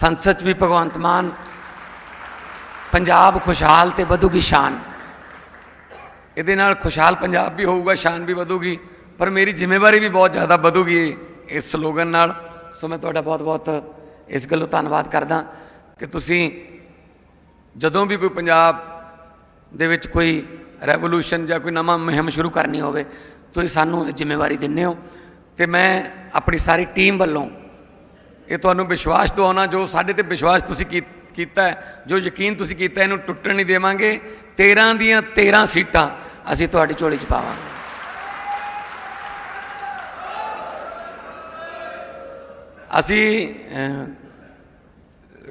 ਸੰਸਦ 'ਚ ਵੀ ਭਗਵੰਤ ਮਾਨ, ਪੰਜਾਬ ਖੁਸ਼ਹਾਲ ਤੇ ਵਧੂਗੀ ਸ਼ਾਨ। ਇਹਦੇ ਨਾਲ ਖੁਸ਼ਹਾਲ ਪੰਜਾਬ ਵੀ ਹੋਊਗਾ, ਸ਼ਾਨ ਵੀ ਵਧੂਗੀ, ਪਰ ਮੇਰੀ ਜ਼ਿੰਮੇਵਾਰੀ ਵੀ ਬਹੁਤ ਜ਼ਿਆਦਾ ਵਧੂਗੀ ਇਸ ਸਲੋਗਨ ਨਾਲ। ਸੋ ਮੈਂ ਤੁਹਾਡਾ ਬਹੁਤ ਬਹੁਤ ਇਸ ਗੱਲੋਂ ਧੰਨਵਾਦ ਕਰਦਾ ਕਿ ਤੁਸੀਂ ਜਦੋਂ ਵੀ ਕੋਈ ਪੰਜਾਬ ਦੇ ਵਿੱਚ ਕੋਈ ਰੈਵੋਲੂਸ਼ਨ ਜਾਂ ਕੋਈ ਨਵਾਂ ਮੁਹਿੰਮ ਸ਼ੁਰੂ ਕਰਨੀ ਹੋਵੇ, ਤੁਸੀਂ ਸਾਨੂੰ ਇਹ ਜ਼ਿੰਮੇਵਾਰੀ ਦਿੰਦੇ ਹੋ। ਤੇ ਮੈਂ ਆਪਣੀ ਸਾਰੀ ਟੀਮ ਵੱਲੋਂ ਇਹ ਤੁਹਾਨੂੰ ਵਿਸ਼ਵਾਸ ਦਿਵਾਉਣਾ ਜੋ ਸਾਡੇ ਤੇ ਵਿਸ਼ਵਾਸ ਤੁਸੀਂ ਕੀ- ਕੀਤਾ ਜੋ ਯਕੀਨ ਤੁਸੀਂ ਕੀਤਾ, ਇਹਨੂੰ ਟੁੱਟਣ ਨਹੀਂ ਦੇਵਾਂਗੇ। 13 ਦੀਆਂ 13 ਸੀਟਾਂ ਅਸੀਂ ਤੁਹਾਡੀ ਝੋਲੀ 'ਚ ਪਾਵਾਂਗੇ। ਅਸੀਂ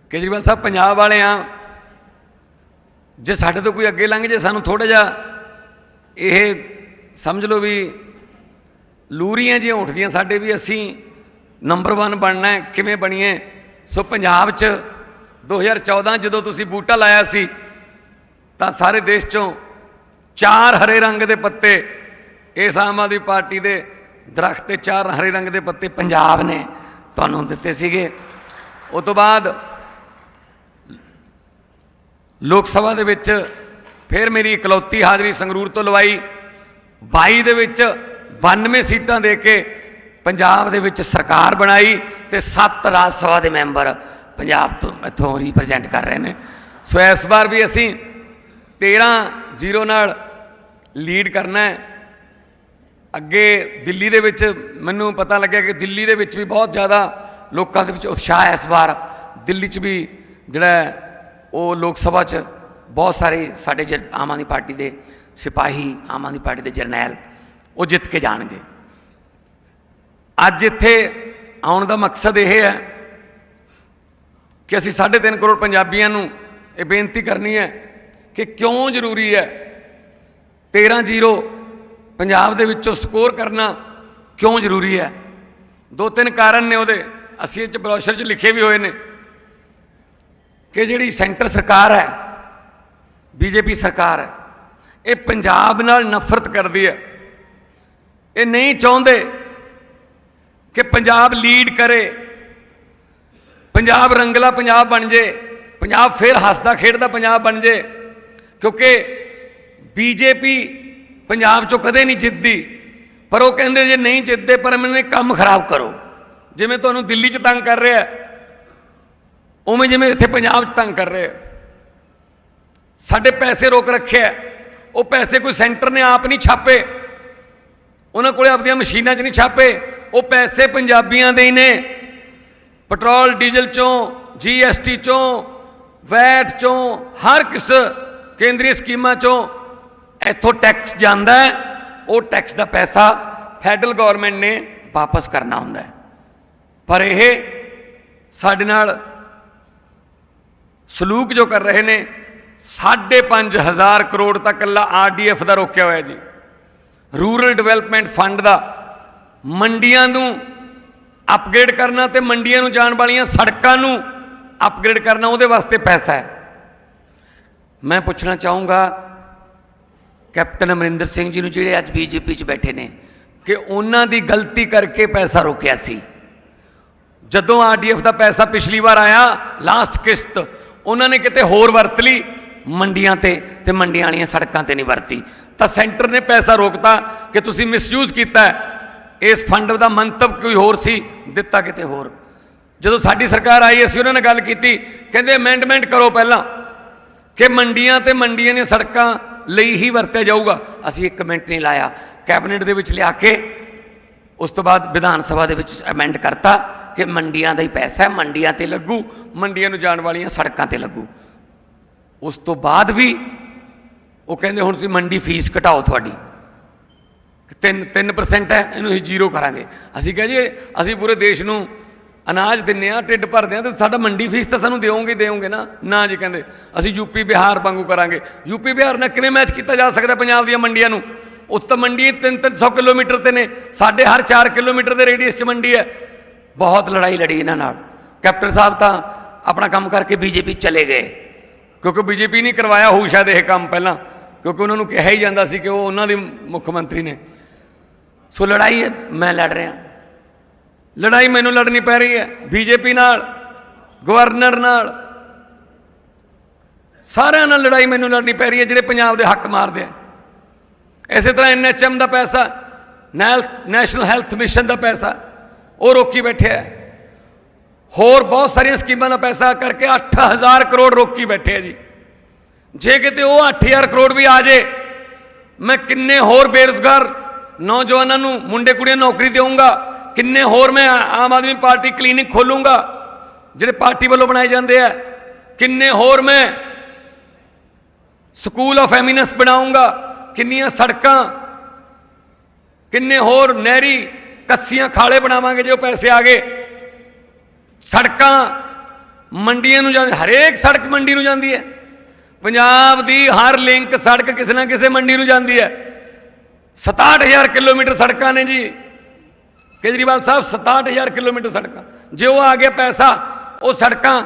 ਕੇਜਰੀਵਾਲ ਸਾਹਿਬ ਪੰਜਾਬ ਵਾਲੇ ਆ ਜੇ ਸਾਡੇ ਤੋਂ ਕੋਈ ਅੱਗੇ ਲੰਘ ਜੇ, ਸਾਨੂੰ ਥੋੜਾ ਜਿਹਾ ਇਹ ਸਮਝ ਲਓ ਵੀ ਲੂਰੀਆਂ ਜਿਹੀਆਂ ਉੱਠਦੀਆਂ ਸਾਡੇ ਵੀ, ਅਸੀਂ ਨੰਬਰ 1 ਬਣਨਾ ਹੈ, ਕਿਵੇਂ ਬਣੀਏ ਸੋ ਪੰਜਾਬ 'ਚ 2014 ਜਦੋਂ ਤੁਸੀਂ ਬੂਟਾ ਲਾਇਆ ਸੀ, ਤਾਂ ਸਾਰੇ ਦੇਸ਼ 'ਚੋਂ ਚਾਰ ਹਰੇ ਰੰਗ ਦੇ ਪੱਤੇ ਇਸ ਆਮ ਆਦਮੀ ਪਾਰਟੀ ਦੇ ਦਰਖਤ ਤੇ ਚਾਰ ਹਰੇ ਰੰਗ ਦੇ ਪੱਤੇ ਪੰਜਾਬ ਨੇ ਤੁਹਾਨੂੰ ਦਿੱਤੇ ਸੀਗੇ। ਉਸ ਤੋਂ ਬਾਅਦ ਲੋਕ ਸਭਾ ਦੇ ਵਿੱਚ ਫਿਰ ਮੇਰੀ ਇਕਲੌਤੀ ਹਾਜ਼ਰੀ ਸੰਗਰੂਰ ਤੋਂ ਲਵਾਈ। 22 ਦੇ ਵਿੱਚ 92 ਸੀਟਾਂ ਦੇ ਕੇ ਪੰਜਾਬ ਦੇ ਵਿੱਚ ਸਰਕਾਰ ਬਣਾਈ ਤੇ ਸੱਤ ਰਾਜ ਸਭਾ ਦੇ ਮੈਂਬਰ ਪੰਜਾਬ ਤੋਂ ਇੱਥੋਂ ਰਿਪਰੈਜ਼ੈਂਟ ਕਰ ਰਹੇ ਨੇ। ਸੋ ਇਸ ਵਾਰ ਵੀ ਅਸੀਂ 13 ਜ਼ੀਰੋ ਨਾਲ ਲੀਡ ਕਰਨਾ ਹੈ। ਅੱਗੇ ਦਿੱਲੀ ਦੇ ਵਿੱਚ ਮੈਨੂੰ ਪਤਾ ਲੱਗਿਆ ਕਿ ਦਿੱਲੀ ਦੇ ਵਿੱਚ ਵੀ ਬਹੁਤ ਜ਼ਿਆਦਾ ਲੋਕਾਂ ਦੇ ਵਿੱਚ ਉਤਸ਼ਾਹ ਹੈ ਇਸ ਵਾਰ। ਦਿੱਲੀ 'ਚ ਵੀ ਜਿਹੜਾ ਉਹ ਲੋਕ ਸਭਾ 'ਚ ਬਹੁਤ ਸਾਰੇ ਸਾਡੇ ਜ- ਆਮ ਆਦਮੀ ਪਾਰਟੀ ਦੇ ਸਿਪਾਹੀ, ਆਮ ਆਦਮੀ ਪਾਰਟੀ ਦੇ ਜਰਨੈਲ ਉਹ ਜਿੱਤ ਕੇ ਜਾਣਗੇ। ਅੱਜ ਇੱਥੇ ਆਉਣ ਦਾ ਮਕਸਦ ਇਹ ਹੈ ਕਿ ਅਸੀਂ 3.5 ਕਰੋੜ ਪੰਜਾਬੀਆਂ ਨੂੰ ਇਹ ਬੇਨਤੀ ਕਰਨੀ ਹੈ ਕਿ ਕਿਉਂ ਜ਼ਰੂਰੀ ਹੈ 13 ਜ਼ੀਰੋ ਪੰਜਾਬ ਦੇ ਵਿੱਚੋਂ ਸਕੋਰ ਕਰਨਾ ਕਿਉਂ ਜ਼ਰੂਰੀ ਹੈ? ਦੋ ਤਿੰਨ ਕਾਰਨ ਨੇ ਉਹਦੇ, ਅਸੀਂ ਇਹ ਚ ਬਰੋਸ਼ਰ 'ਚ ਲਿਖੇ ਵੀ ਹੋਏ ਨੇ ਕਿ ਜਿਹੜੀ ਸੈਂਟਰ ਸਰਕਾਰ ਹੈ, ਬੀਜੇਪੀ ਸਰਕਾਰ ਹੈ, ਇਹ ਪੰਜਾਬ ਨਾਲ ਨਫ਼ਰਤ ਕਰਦੀ ਹੈ। ਇਹ ਨਹੀਂ ਚਾਹੁੰਦੇ ਕਿ ਪੰਜਾਬ ਲੀਡ ਕਰੇ। ਪੰਜਾਬ ਰੰਗਲਾ ਪੰਜਾਬ ਬਣ ਜੇ। ਪੰਜਾਬ ਫਿਰ ਹੱਸਦਾ ਖੇਡਦਾ ਪੰਜਾਬ ਬਣ ਜੇ। ਕਿਉਂਕਿ ਬੀਜੇਪੀ ਪੰਜਾਬ ਚੋਂ ਕਦੇ ਨਹੀਂ ਜਿੱਤਦੀ। ਪਰ ਉਹ ਕਹਿੰਦੇ ਜੇ ਨਹੀਂ ਜਿੱਤਦੇ, ਪਰ ਮੈਨੂੰ ਕੰਮ ਖਰਾਬ ਕਰੋ। ਜਿਵੇਂ ਤੁਹਾਨੂੰ ਦਿੱਲੀ 'ਚ ਤੰਗ ਕਰ ਰਿਹਾ ਉਵੇਂ ਜਿਵੇਂ ਇੱਥੇ ਪੰਜਾਬ 'ਚ ਤੰਗ ਕਰ ਰਿਹਾ ਸਾਡੇ ਪੈਸੇ ਰੋਕ ਰੱਖਿਆ ਹੈ। ਉਹ ਪੈਸੇ ਕੋਈ ਸੈਂਟਰ ਨੇ ਆਪ ਨਹੀਂ ਛਾਪੇ। ਉਹਨਾਂ ਕੋਲੇ ਆਪਣੀਆਂ ਮਸ਼ੀਨਾਂ 'ਚ ਨਹੀਂ ਛਾਪੇ। ਉਹ ਪੈਸੇ ਪੰਜਾਬੀਆਂ ਦੇ ਹੀ ਨੇ। ਪੈਟਰੋਲ, ਡੀਜ਼ਲ ਚੋਂ, ਜੀਐਸਟੀ ਚੋਂ, ਵੈਟ ਚੋਂ, ਹਰ ਕਿਸ ਕੇਂਦਰੀ ਸਕੀਮਾਂ ਚੋਂ ਇੱਥੋਂ ਟੈਕਸ ਜਾਂਦਾ ਉਹ ਟੈਕਸ ਦਾ ਪੈਸਾ ਫੈਡਰਲ ਗਵਰਨਮੈਂਟ ਨੇ ਵਾਪਸ ਕਰਨਾ ਹੁੰਦਾ ਹੈ। ਪਰ ਇਹ ਸਾਡੇ ਨਾਲ ਸਲੂਕ ਜੋ ਕਰ ਰਹੇ ਨੇ 5.5000 ਕਰੋੜ ਤੱਕ ਲਾ ਆਰਡੀਐਫ ਦਾ ਰੋਕਿਆ ਹੋਇਆ ਜੀ। ਰੂਰਲ ਡਿਵੈਲਪਮੈਂਟ ਫੰਡ ਦਾ ਮੰਡੀਆਂ ਨੂੰ ਅਪਗ੍ਰੇਡ ਕਰਨਾ ਤੇ ਮੰਡੀਆਂ ਨੂੰ ਜਾਣ ਵਾਲੀਆਂ ਸੜਕਾਂ ਨੂੰ ਅਪਗ੍ਰੇਡ ਕਰਨਾ, ਉਹਦੇ ਵਾਸਤੇ ਪੈਸਾ ਹੈ। ਮੈਂ ਪੁੱਛਣਾ ਚਾਹੂੰਗਾ, ਕੈਪਟਨ ਅਮਰਿੰਦਰ ਸਿੰਘ ਜੀ ਨੂੰ ਜਿਹੜੇ ਅੱਜ ਬੀਜੇਪੀ 'ਚ ਬੈਠੇ ਨੇ, ਕਿ ਉਹਨਾਂ ਦੀ ਗਲਤੀ ਕਰਕੇ ਪੈਸਾ ਰੋਕਿਆ ਸੀ। ਜਦੋਂ ਆਰਡੀਐਫ ਦਾ ਪੈਸਾ ਪਿਛਲੀ ਵਾਰ ਆਇਆ ਲਾਸਟ ਕਿਸ਼ਤ, ਉਹਨਾਂ ਨੇ ਕਿਤੇ ਹੋਰ ਵਰਤ ਲਈ ਮੰਡੀਆਂ ਤੇ ਤੇ ਮੰਡੀਆਂ ਵਾਲੀਆਂ ਸੜਕਾਂ ਤੇ ਨਹੀਂ ਵਰਤੀ। ਤਾਂ ਸੈਂਟਰ ਨੇ ਪੈਸਾ ਰੋਕਤਾ ਕਿ ਤੁਸੀਂ ਮਿਸਯੂਜ਼ ਕੀਤਾ ਇਸ ਫੰਡ ਦਾ ਮੰਤਵ ਕੋਈ ਹੋਰ ਸੀ, ਦਿੱਤਾ ਕਿਤੇ ਹੋਰ। ਜਦੋਂ ਸਾਡੀ ਸਰਕਾਰ ਆਈ, ਅਸੀਂ ਉਹਨਾਂ ਨਾਲ ਗੱਲ ਕੀਤੀ, ਕਹਿੰਦੇ ਅਮੈਂਡਮੈਂਟ ਕਰੋ ਪਹਿਲਾਂ, ਕਿ ਮੰਡੀਆਂ ਤੇ ਮੰਡੀਆਂ ਦੀਆਂ ਸੜਕਾਂ ਲਈ ਹੀ ਵਰਤਿਆ ਜਾਊਗਾ। ਅਸੀਂ ਇੱਕ ਮਿੰਟ ਨਹੀਂ ਲਾਇਆ। ਕੈਬਨਿਟ ਦੇ ਵਿੱਚ ਲਿਆ ਕੇ, ਉਸ ਤੋਂ ਬਾਅਦ ਵਿਧਾਨ ਸਭਾ ਦੇ ਵਿੱਚ ਅਮੈਂਡ ਕਰਤਾ ਕਿ ਮੰਡੀਆਂ ਦਾ ਹੀ ਪੈਸਾ ਹੈ, ਮੰਡੀਆਂ ਤੇ ਲੱਗੂ, ਮੰਡੀਆਂ ਨੂੰ ਜਾਣ ਵਾਲੀਆਂ ਸੜਕਾਂ ਤੇ ਲੱਗੂ। ਉਸ ਤੋਂ ਬਾਅਦ ਵੀ ਉਹ ਕਹਿੰਦੇ, ਹੁਣ ਤੁਸੀਂ ਮੰਡੀ ਫੀਸ ਘਟਾਓ ਤੁਹਾਡੀ। 3 3% ਹੈ, ਇਹਨੂੰ ਅਸੀਂ ਜ਼ੀਰੋ ਕਰਾਂਗੇ। ਅਸੀਂ ਕਹੇ ਜੀ, ਅਸੀਂ ਪੂਰੇ ਦੇਸ਼ ਨੂੰ ਅਨਾਜ ਦਿੰਨੇ ਆ ਢਿੱਡ ਭਰਦੇ ਆ ਤੇ ਸਾਡਾ ਮੰਡੀ ਫੀਸ ਤਾਂ ਸਾਨੂੰ ਦਿਓਗੇ ਦਿਓਗੇ ਨਾ। ਨਾ ਜੀ ਕਹਿੰਦੇ, ਅਸੀਂ ਯੂਪੀ ਬਿਹਾਰ ਵਾਂਗੂ ਕਰਾਂਗੇ। ਯੂਪੀ ਬਿਹਾਰ ਨਾਲ ਕਿਵੇਂ ਮੈਚ ਕੀਤਾ ਜਾ ਸਕਦਾ ਪੰਜਾਬ ਦੀਆਂ ਮੰਡੀਆਂ ਨੂੰ? ਉਸ ਤਾਂ ਮੰਡੀ 3-300 ਕਿਲੋਮੀਟਰ ਤੇ ਨੇ। ਸਾਡੇ ਹਰ 4 ਕਿਲੋਮੀਟਰ ਦੇ ਰੇਡੀਅਸ 'ਚ ਮੰਡੀ ਹੈ। ਬਹੁਤ ਲੜਾਈ ਲੜੀ ਇਹਨਾਂ ਨਾਲ। ਕੈਪਟਨ ਸਾਹਿਬ ਤਾਂ ਆਪਣਾ ਕੰਮ ਕਰਕੇ ਬੀਜੇਪੀ ਚਲੇ ਗਏ। ਕਿਉਂਕਿ ਬੀਜੇਪੀ ਨਹੀਂ ਕਰਵਾਇਆ ਹੋਊ ਸ਼ਾਇਦ ਇਹ ਕੰਮ ਪਹਿਲਾਂ। ਕਿਉਂਕਿ ਉਹਨਾਂ ਨੂੰ ਕਿਹਾ ਹੀ ਜਾਂਦਾ ਸੀ ਕਿ ਉਹ ਉਹਨਾਂ ਦੇ ਮੁੱਖ ਮੰਤਰੀ ਨੇ। ਸੋ ਲੜਾਈ ਹੈ, ਮੈਂ ਲੜ ਰਿਹਾ। ਲੜਾਈ ਮੈਨੂੰ ਲੜਨੀ ਪੈ ਰਹੀ ਹੈ, ਬੀਜੇਪੀ ਨਾਲ, ਗਵਰਨਰ ਨਾਲ। ਸਾਰਿਆਂ ਨਾਲ ਲੜਾਈ ਮੈਨੂੰ ਲੜਨੀ ਪੈ ਰਹੀ ਹੈ, ਜਿਹੜੇ ਪੰਜਾਬ ਦੇ ਹੱਕ ਮਾਰਦੇ ਆ। ਇਸੇ ਤਰ੍ਹਾਂ ਐਨਐਚਐਮ ਦਾ ਪੈਸਾ, ਨੈਲ- ਨੈਸ਼ਨਲ ਹੈਲਥ ਮਿਸ਼ਨ ਦਾ ਪੈਸਾ, ਉਹ ਰੋਕੀ ਬੈਠਿਆ ਹੋਰ ਬਹੁਤ ਸਾਰੀਆਂ ਸਕੀਮਾਂ ਦਾ ਪੈਸਾ ਕਰਕੇ 8000 ਕਰੋੜ ਰੋਕੀ ਬੈਠੇ ਆ ਜੀ। ਜੇ ਕਿਤੇ ਉਹ 8000 ਕਰੋੜ ਵੀ ਆ ਜੇ, ਮੈਂ ਕਿੰਨੇ ਹੋਰ ਬੇਰੁਜ਼ਗਾਰ ਨੌਜਵਾਨਾਂ ਨੂੰ, ਮੁੰਡੇ ਕੁੜੀਆਂ ਨੌਕਰੀ ਦੇਵਾਂਗਾ ਕਿੰਨੇ ਹੋਰ ਮੈਂ ਆਮ ਆਦਮੀ ਪਾਰਟੀ ਕਲੀਨਿਕ ਖੋਲੂੰਗਾ, ਜਿਹੜੇ ਪਾਰਟੀ ਵੱਲੋਂ ਬਣਾਏ ਜਾਂਦੇ ਆ। ਕਿੰਨੇ ਹੋਰ ਮੈਂ ਸਕੂਲ ਆਫ ਐਮੀਨੈਂਸ ਬਣਾਉਂਗਾ ਕਿੰਨੀਆਂ ਸੜਕਾਂ, ਕਿੰਨੇ ਹੋਰ ਨਹਿਰੀ ਕੱਸੀਆਂ ਖਾਲੇ ਬਣਾਵਾਂਗੇ ਜੇ ਉਹ ਪੈਸੇ ਆ ਗਏ। ਸੜਕਾਂ ਮੰਡੀਆਂ ਨੂੰ ਜਾਂਦੀ, ਹਰੇਕ ਸੜਕ ਮੰਡੀ ਨੂੰ ਜਾਂਦੀ ਹੈ। ਪੰਜਾਬ ਦੀ ਹਰ ਲਿੰਕ ਸੜਕ ਕਿਸੇ ਨਾ ਕਿਸੇ ਮੰਡੀ ਨੂੰ ਜਾਂਦੀ ਹੈ। 67000 ਕਿਲੋਮੀਟਰ ਸੜਕਾਂ ਨੇ ਜੀ। ਕੇਜਰੀਵਾਲ ਸਾਹਿਬ 67000 ਕਿਲੋਮੀਟਰ ਸੜਕਾਂ। ਜੇ ਉਹ ਆ ਗਿਆ ਪੈਸਾ, ਉਹ ਸੜਕਾਂ,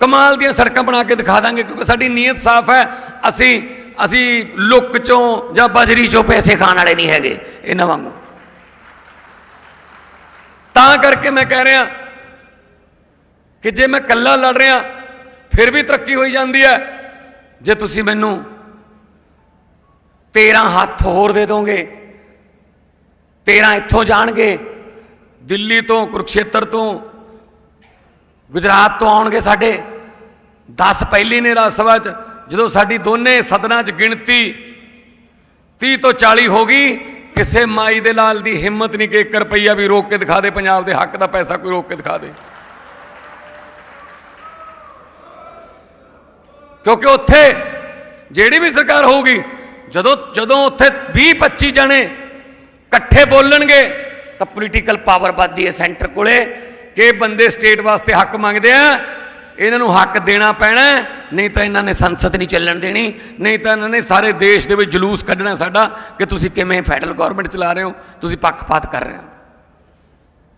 ਕਮਾਲ ਦੀਆਂ ਸੜਕਾਂ ਬਣਾ ਕੇ ਦਿਖਾ ਦਾਂਗੇ, ਕਿਉਂਕਿ ਸਾਡੀ ਨੀਅਤ ਸਾਫ਼ ਹੈ। ਅਸੀਂ ਅਸੀਂ ਲੁੱਕ ਚੋਂ ਜਾਂ ਬਜਰੀ ਚੋਂ ਪੈਸੇ ਖਾਣ ਵਾਲੇ ਨਹੀਂ ਹੈਗੇ, ਇਹਨਾਂ ਵਾਂਗੂ। ਤਾਂ ਕਰਕੇ ਮੈਂ ਕਹਿ ਰਿਹਾ ਕਿ ਜੇ ਮੈਂ ਇਕੱਲਾ ਲੜ ਰਿਹਾ, ਫਿਰ ਵੀ ਤਰੱਕੀ ਹੋਈ ਜਾਂਦੀ ਹੈ। ਜੇ ਤੁਸੀਂ ਮੈਨੂੰ 13 ਹੱਥ ਹੋਰ ਦੇ ਦੋਗੇ। 13 ਇੱਥੋਂ ਜਾਣਗੇ। ਦਿੱਲੀ ਤੋਂ, ਕੁਰਕਸ਼ੇਤਰ ਤੋਂ, ਗੁਜਰਾਤ ਤੋਂ ਆਉਣਗੇ ਸਾਡੇ। 10 ਪਹਿਲੀ ਨੇ ਰਾਜ ਸਭਾ 'ਚ, ਜਦੋਂ ਸਾਡੀ ਦੋਨੇ ਸਦਨਾਂ 'ਚ ਗਿਣਤੀ 30 ਤੋਂ 40 ਹੋ ਗਈ, ਕਿਸੇ ਮਾਈ ਦੇ ਲਾਲ ਦੀ ਹਿੰਮਤ ਨਹੀਂ ਕਿ 1 ਰੁਪਈਆ ਵੀ ਰੋਕ ਕੇ ਦਿਖਾ ਦੇ, ਪੰਜਾਬ ਦੇ ਹੱਕ ਦਾ ਪੈਸਾ ਕੋਈ ਰੋਕ ਕੇ ਦਿਖਾ ਦੇ। ਕਿਉਂਕਿ ਉੱਥੇ ਜਿਹੜੀ ਵੀ ਸਰਕਾਰ ਹੋਊਗੀ ਜਦੋਂ ਜਦੋਂ ਉੱਥੇ 20 25 ਜਣੇ ਇਕੱਠੇ ਬੋਲਣਗੇ, ਤਾਂ ਪੋਲੀਟੀਕਲ ਪਾਵਰ ਵੱਧਦੀ ਹੈ ਸੈਂਟਰ ਕੋਲੇ, ਕਿ ਬੰਦੇ ਸਟੇਟ ਵਾਸਤੇ ਹੱਕ ਮੰਗਦੇ ਆ, ਇਹਨਾਂ ਨੂੰ ਹੱਕ ਦੇਣਾ ਪੈਣਾ, ਨਹੀਂ ਤਾਂ ਇਹਨਾਂ ਨੇ ਸੰਸਦ ਨਹੀਂ ਚੱਲਣ ਦੇਣੀ, ਨਹੀਂ ਤਾਂ ਇਹਨਾਂ ਨੇ ਸਾਰੇ ਦੇਸ਼ ਦੇ ਵਿੱਚ ਜਲੂਸ ਕੱਢਣਾ ਸਾਡਾ, ਕਿ ਤੁਸੀਂ ਕਿਵੇਂ ਫੈਡਰਲ ਗਵਰਨਮੈਂਟ ਚਲਾ ਰਹੇ ਹੋ, ਤੁਸੀਂ ਪੱਖਪਾਤ ਕਰ ਰਹੇ ਹੋ।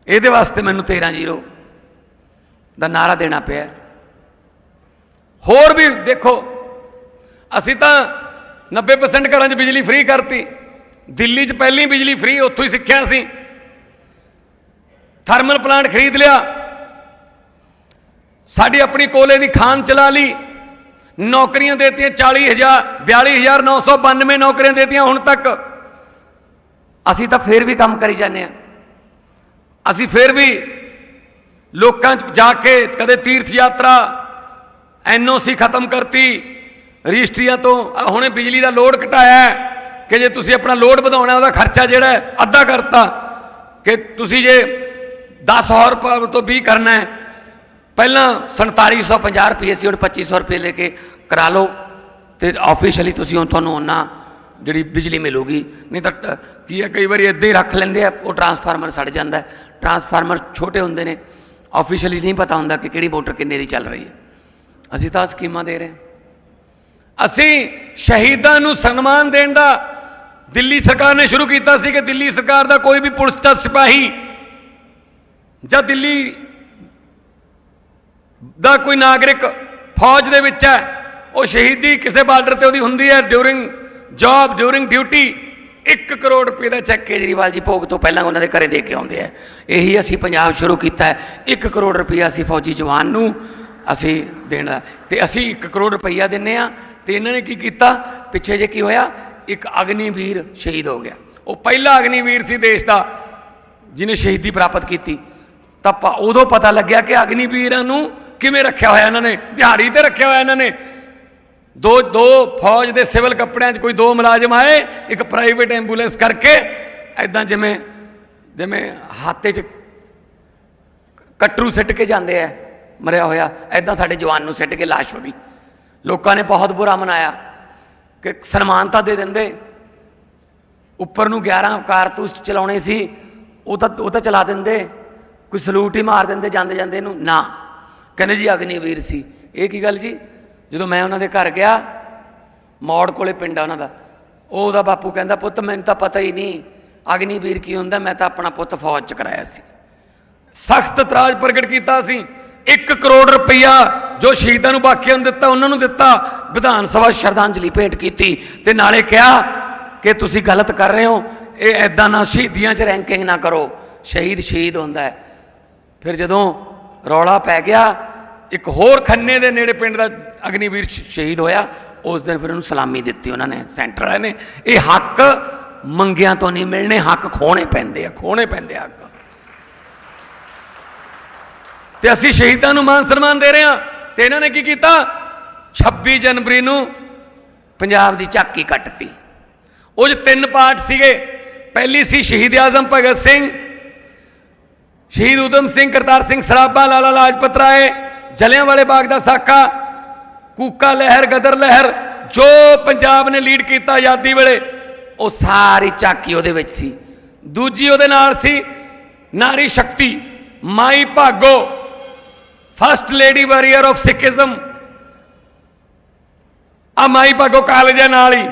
ਇਹਦੇ ਵਾਸਤੇ ਮੈਨੂੰ 13 ਜ਼ੀਰੋ ਦਾ ਨਾਰਾ ਦੇਣਾ ਪਿਆ। ਹੋਰ ਵੀ ਦੇਖੋ, ਅਸੀਂ ਤਾਂ 90% ਘਰਾਂ 'ਚ ਬਿਜਲੀ ਫ੍ਰੀ ਕਰਤੀ। ਦਿੱਲੀ 'ਚ ਪਹਿਲੀ ਬਿਜਲੀ ਫ੍ਰੀ ਉੱਥੋਂ ਹੀ ਸਿੱਖਿਆ ਸੀ। ਥਰਮਲ ਪਲਾਂਟ ਖਰੀਦ ਲਿਆ। ਸਾਡੀ ਆਪਣੀ ਕੋਲੇ ਦੀ ਖਾਨ ਚਲਾ ਲਈ। ਨੌਕਰੀਆਂ ਦੇਤੀਆਂ 40000 42992 ਨੌਕਰੀਆਂ ਦੇਤੀਆਂ ਹੁਣ ਤੱਕ। ਅਸੀਂ ਤਾਂ ਫੇਰ ਵੀ ਕੰਮ ਕਰੀ ਜਾਂਦੇ ਆ ਅਸੀਂ ਫੇਰ ਵੀ ਲੋਕਾਂ 'ਚ ਜਾ ਕੇ ਕਦੇ ਤੀਰਥ ਯਾਤਰਾ ਐਨਓਸੀ ਖਤਮ ਕਰਤੀ। ਰਜਿਸਟਰੀਆਂ ਤੋਂ ਹੁਣੇ ਬਿਜਲੀ ਦਾ ਲੋਡ ਘਟਾਇਆ ਕਿ ਜੇ ਤੁਸੀਂ ਆਪਣਾ ਲੋਡ ਵਧਾਉਣਾ, ਉਹਦਾ ਖਰਚਾ ਜਿਹੜਾ ਅੱਧਾ ਕਰਤਾ ਕਿ ਤੁਸੀਂ ਜੇ 100 ਰੁਪਏ ਤੋਂ 20 ਕਰਨਾ ਹੈ, ਪਹਿਲਾਂ 4750 ਰੁਪਏ ਸੀ, ਹੁਣ 2500 ਰੁਪਏ ਲੈ ਕੇ ਕਰਾ ਲਓ ਤੇ ਆਫੀਸ਼ੀਅਲੀ ਤੁਸੀਂ ਹੁਣ ਤੁਹਾਨੂੰ ਉਹਨਾਂ ਜਿਹੜੀ ਬਿਜਲੀ ਮਿਲੂਗੀ, ਨਹੀਂ ਤਾਂ ਟ- ਕੀ ਹੈ, ਕਈ ਵਾਰੀ ਇੱਦਾਂ ਹੀ ਰੱਖ ਲੈਂਦੇ ਆ, ਉਹ ਟਰਾਂਸਫਾਰਮਰ ਸੜ ਜਾਂਦਾ ਟਰਾਂਸਫਾਰਮਰ ਛੋਟੇ ਹੁੰਦੇ ਨੇ ਆਫੀਸ਼ੀਅਲੀ ਨਹੀਂ ਪਤਾ ਹੁੰਦਾ ਕਿ ਕਿਹੜੀ ਮੋਟਰ ਕਿੰਨੇ ਦੀ ਚੱਲ ਰਹੀ ਹੈ। ਅਸੀਂ ਤਾਂ ਸਕੀਮਾਂ ਦੇ ਰਹੇ ਹਾਂ। ਅਸੀਂ ਸ਼ਹੀਦਾਂ ਨੂੰ ਸਨਮਾਨ ਦੇਣ ਦਾ ਦਿੱਲੀ ਸਰਕਾਰ ਨੇ ਸ਼ੁਰੂ ਕੀਤਾ ਸੀ ਕਿ ਦਿੱਲੀ ਸਰਕਾਰ ਦਾ ਕੋਈ ਵੀ ਪੁਲਿਸ ਦਾ ਸਿਪਾਹੀ ਜਾਂ ਦਿੱਲੀ ਦਾ ਕੋਈ ਨਾਗਰਿਕ ਫੌਜ ਦੇ ਵਿੱਚ ਹੈ, ਉਹ ਸ਼ਹੀਦੀ ਕਿਸੇ ਬਾਰਡਰ ਤੇ ਉਹਦੀ ਹੁੰਦੀ ਹੈ during job during duty 1 crore ਰੁਪਏ ਦਾ ਚੈੱਕ ਕੇਜਰੀਵਾਲ ਜੀ ਭੋਗ ਤੋਂ ਪਹਿਲਾਂ ਉਹਨਾਂ ਦੇ ਘਰੇ ਦੇ ਕੇ ਆਉਂਦੇ ਆ। ਇਹੀ ਅਸੀਂ ਪੰਜਾਬ ਸ਼ੁਰੂ ਕੀਤਾ ਹੈ 1 ਕਰੋੜ ਰੁਪਇਆ ਅਸੀਂ ਫੌਜੀ ਜਵਾਨ ਨੂੰ ਅਸੀਂ ਦੇਣਾ ਤੇ ਅਸੀਂ 1 ਕਰੋੜ ਰੁਪਈਆ ਦਿੰਨੇ ਆ। ਤੇ ਇਹਨਾਂ ਨੇ ਕੀ ਕੀਤਾ? ਪਿੱਛੇ ਜੇ ਕੀ ਹੋਇਆ? ਇੱਕ ਅਗਨੀਵੀਰ ਸ਼ਹੀਦ ਹੋ ਗਿਆ। ਉਹ ਪਹਿਲਾ ਅਗਨੀਵੀਰ ਸੀ ਦੇਸ਼ ਦਾ, ਜਿਹਨੇ ਸ਼ਹੀਦੀ ਪ੍ਰਾਪਤ ਕੀਤੀ। ਤਾਂ ਪ- ਉਦੋਂ ਪਤਾ ਲੱਗਿਆ ਕਿ ਅਗਨੀਵੀਰਾਂ ਨੂੰ ਕਿਵੇਂ ਰੱਖਿਆ ਹੋਇਆ ਇਹਨਾਂ ਨੇ? ਦਿਹਾੜੀ ਤੇ ਰੱਖਿਆ ਹੋਇਆ ਇਹਨਾਂ ਨੇ। ਦੋ ਦੋ ਫੌਜ ਦੇ ਸਿਵਲ ਕੱਪੜਿਆਂ 'ਚ ਕੋਈ ਦੋ ਮੁਲਾਜ਼ਮ ਆਏ, ਇੱਕ ਪ੍ਰਾਈਵੇਟ ਐਂਬੂਲੈਂਸ ਕਰਕੇ। ਐਦਾਂ ਜਿਵੇਂ ਜਿਵੇਂ ਹਾਤੇ 'ਚ ਕਟਰੂ ਸਿੱਟ ਕੇ ਜਾਂਦੇ ਆ। ਮਰਿਆ ਹੋਇਆ ਐਦਾਂ ਸਾਡੇ ਜਵਾਨ ਨੂੰ ਸਿੱਟ ਕੇ ਲਾਸ਼ ਹੋ ਗਈ। ਲੋਕਾਂ ਨੇ ਬਹੁਤ ਬੁਰਾ ਮਨਾਇਆ ਕਿ ਸਨਮਾਨ ਤਾਂ ਦੇ ਦਿੰਦੇ। ਉੱਪਰ ਨੂੰ 11 ਕਾਰਤੂਸ ਚਲਾਉਣੇ ਸੀ, ਉਹ ਤਾਂ ਉਹ ਤਾਂ ਚਲਾ ਦਿੰਦੇ। ਕੋਈ ਸਲੂਟ ਹੀ ਮਾਰ ਦਿੰਦੇ ਜਾਂਦੇ ਜਾਂਦੇ ਨੂੰ, ਨਾ। ਕਹਿੰਦੇ ਜੀ ਅਗਨੀਵੀਰ ਸੀ। ਇਹ ਕੀ ਗੱਲ ਜੀ? ਜਦੋਂ ਮੈਂ ਉਹਨਾਂ ਦੇ ਘਰ ਗਿਆ, ਮੌੜ ਕੋਲੇ ਪਿੰਡ ਆ ਉਹਨਾਂ ਦਾ। ਉਹ ਉਹਦਾ ਬਾਪੂ ਕਹਿੰਦਾ, ਪੁੱਤ, ਮੈਨੂੰ ਤਾਂ ਪਤਾ ਹੀ ਨਹੀਂ, ਅਗਨੀਵੀਰ ਕੀ ਹੁੰਦਾ, ਮੈਂ ਤਾਂ ਆਪਣਾ ਪੁੱਤ ਫੌਜ ਚ ਕਰਾਇਆ ਸੀ। ਸਖਤ ਤਰਾਜ ਪ੍ਰਗਟ ਕੀਤਾ ਸੀ। 1 ਕਰੋੜ ਰੁਪਈਆ ਜੋ ਸ਼ਹੀਦਾਂ ਨੂੰ ਬਾਕੀਆਂ ਨੂੰ ਦਿੱਤਾ, ਉਹਨਾਂ ਨੂੰ ਦਿੱਤਾ, ਵਿਧਾਨ ਸਭਾ ਸ਼ਰਧਾਂਜਲੀ ਭੇਟ ਕੀਤੀ ਤੇ ਨਾਲੇ ਕਿਹਾ ਕਿ ਤੁਸੀਂ ਗਲਤ ਕਰ ਰਹੇ ਹੋ, ਇਹ ਐਦਾਂ ਨਾ ਸ਼ਹੀਦੀਆਂ 'ਚ ਰੈਂਕਿੰਗ ਨਾ ਕਰੋ, ਸ਼ਹੀਦ ਸ਼ਹੀਦ ਹੁੰਦਾ ਹੈ। ਫਿਰ ਜਦੋਂ ਰੌਲਾ ਪੈ ਗਿਆ, ਇੱਕ ਹੋਰ ਖੰਨੇ ਦੇ ਨੇੜੇ ਪਿੰਡ ਦਾ ਅਗਨੀਵੀਰ ਸ਼ਹੀਦ ਹੋਇਆ, ਉਸ ਦਿਨ ਫਿਰ ਉਹਨੂੰ ਸਲਾਮੀ ਦਿੱਤੀ ਉਹਨਾਂ ਨੇ, ਸੈਂਟਰ ਵਾਲਿਆਂ ਨੇ। ਇਹ ਹੱਕ ਮੰਗਿਆਂ ਤੋਂ ਨਹੀਂ ਮਿਲਣੇ, ਹੱਕ ਖੋਣੇ ਪੈਂਦੇ ਆ, ਖੋਣੇ ਪੈਂਦੇ ਆ ਹੱਕ। ਤੇ ਅਸੀਂ ਸ਼ਹੀਦਾਂ ਨੂੰ ਮਾਨ ਸਨਮਾਨ ਦੇ ਰਹੇ ਹਾਂ। ਤੇ ਇਹਨਾਂ ਨੇ ਕੀ ਕੀਤਾ? 26 ਜਨਵਰੀ ਨੂੰ ਪੰਜਾਬ ਦੀ ਝਾਕੀ ਕੱਟਤੀ। ਉਹ 'ਚ ਤਿੰਨ ਪਾਰਟ ਸੀਗੇ, ਪਹਿਲੀ ਸੀ ਸ਼ਹੀਦ ਆਜ਼ਮ ਭਗਤ ਸਿੰਘ, ਸ਼ਹੀਦ ਊਧਮ ਸਿੰਘ, ਕਰਤਾਰ ਸਿੰਘ ਸਰਾਭਾ, ਲਾਲਾ ਲਾਜਪਤ ਰਾਏ ਜਲਿਆਂ ਵਾਲੇ ਬਾਗ ਦਾ ਸਾਕਾ, ਕੂਕਾ ਲਹਿਰ, ਗਦਰ ਲਹਿਰ, ਜੋ ਪੰਜਾਬ ਨੇ ਲੀਡ ਕੀਤਾ ਆਜ਼ਾਦੀ ਵੇਲੇ, ਉਹ ਸਾਰੀ ਝਾਕੀ ਉਹਦੇ ਵਿੱਚ ਸੀ। ਦੂਜੀ ਉਹਦੇ ਨਾਲ ਸੀ ਨਾਰੀ ਸ਼ਕਤੀ, Mai Bhago. First lady warrior of Sikhism ਆ ਮਾਈ ਭਾਗੋ ਕਾਲਜ ਹੈ ਨਾਲ ਹੀ,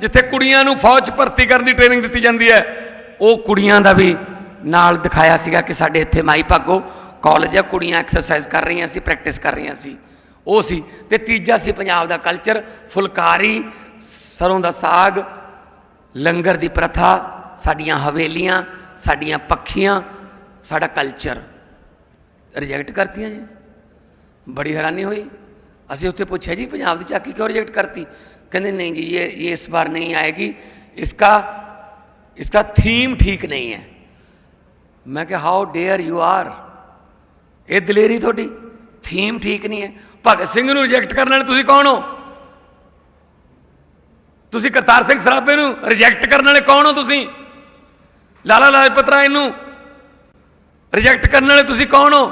ਜਿੱਥੇ ਕੁੜੀਆਂ ਨੂੰ ਫੌਜ 'ਚ ਭਰਤੀ ਕਰਨ ਦੀ ਟ੍ਰੇਨਿੰਗ ਦਿੱਤੀ ਜਾਂਦੀ ਹੈ, ਉਹ ਕੁੜੀਆਂ ਦਾ ਵੀ ਨਾਲ ਦਿਖਾਇਆ ਸੀਗਾ ਕਿ ਸਾਡੇ ਇੱਥੇ ਮਾਈ ਭਾਗੋ ਕਾਲਜ ਹੈ ਕੁੜੀਆਂ ਐਕਸਰਸਾਈਜ਼ ਕਰ ਰਹੀਆਂ ਸੀ ਪ੍ਰੈਕਟਿਸ ਕਰ ਰਹੀਆਂ ਸੀ। ਉਹ ਸੀ ਤੇ ਤੀਜਾ ਸੀ ਪੰਜਾਬ ਦਾ ਕਲਚਰ ਫੁਲਕਾਰੀ, ਸਰੋਂ ਦਾ ਸਾਗ, ਲੰਗਰ ਦੀ ਪ੍ਰਥਾ, ਸਾਡੀਆਂ ਹਵੇਲੀਆਂ, ਸਾਡੀਆਂ ਪੱਖੀਆਂ, ਸਾਡਾ ਕਲਚਰ ਰਿਜੈਕਟ ਕਰਤੀਆਂ ਜੀ। ਬੜੀ ਹੈਰਾਨੀ ਹੋਈ ਅਸੀਂ ਉੱਥੇ ਪੁੱਛਿਆ ਜੀ ਪੰਜਾਬ ਦੀ ਝਾਕੀ ਕਿਉਂ ਰਿਜੈਕਟ ਕਰਤੀ ਕਹਿੰਦੇ नहीं जी ये ये इस बार नहीं आएगी इसका इसका थीम ठीक नहीं है ਮੈਂ ਕਿਹਾ ਹਾਊ ਡੇਅਰ ਯੂ ਆਰ ਇਹ ਦਲੇਰੀ ਤੁਹਾਡੀ ਥੀਮ ਠੀਕ ਨਹੀਂ ਹੈ ਭਗਤ ਸਿੰਘ ਨੂੰ ਰਿਜੈਕਟ ਕਰਨ ਵਾਲੇ ਤੁਸੀਂ ਕੌਣ ਹੋ ਤੁਸੀਂ ਕਰਤਾਰ ਸਿੰਘ ਸਰਾਭੇ ਨੂੰ ਰਿਜੈਕਟ ਕਰਨ ਵਾਲੇ ਕੌਣ ਹੋ ਤੁਸੀਂ ਲਾਲਾ ਲਾਜਪਤ ਰਾਏ ਨੂੰ ਰਿਜੈਕਟ ਕਰਨ ਵਾਲੇ ਤੁਸੀਂ ਕੌਣ ਹੋ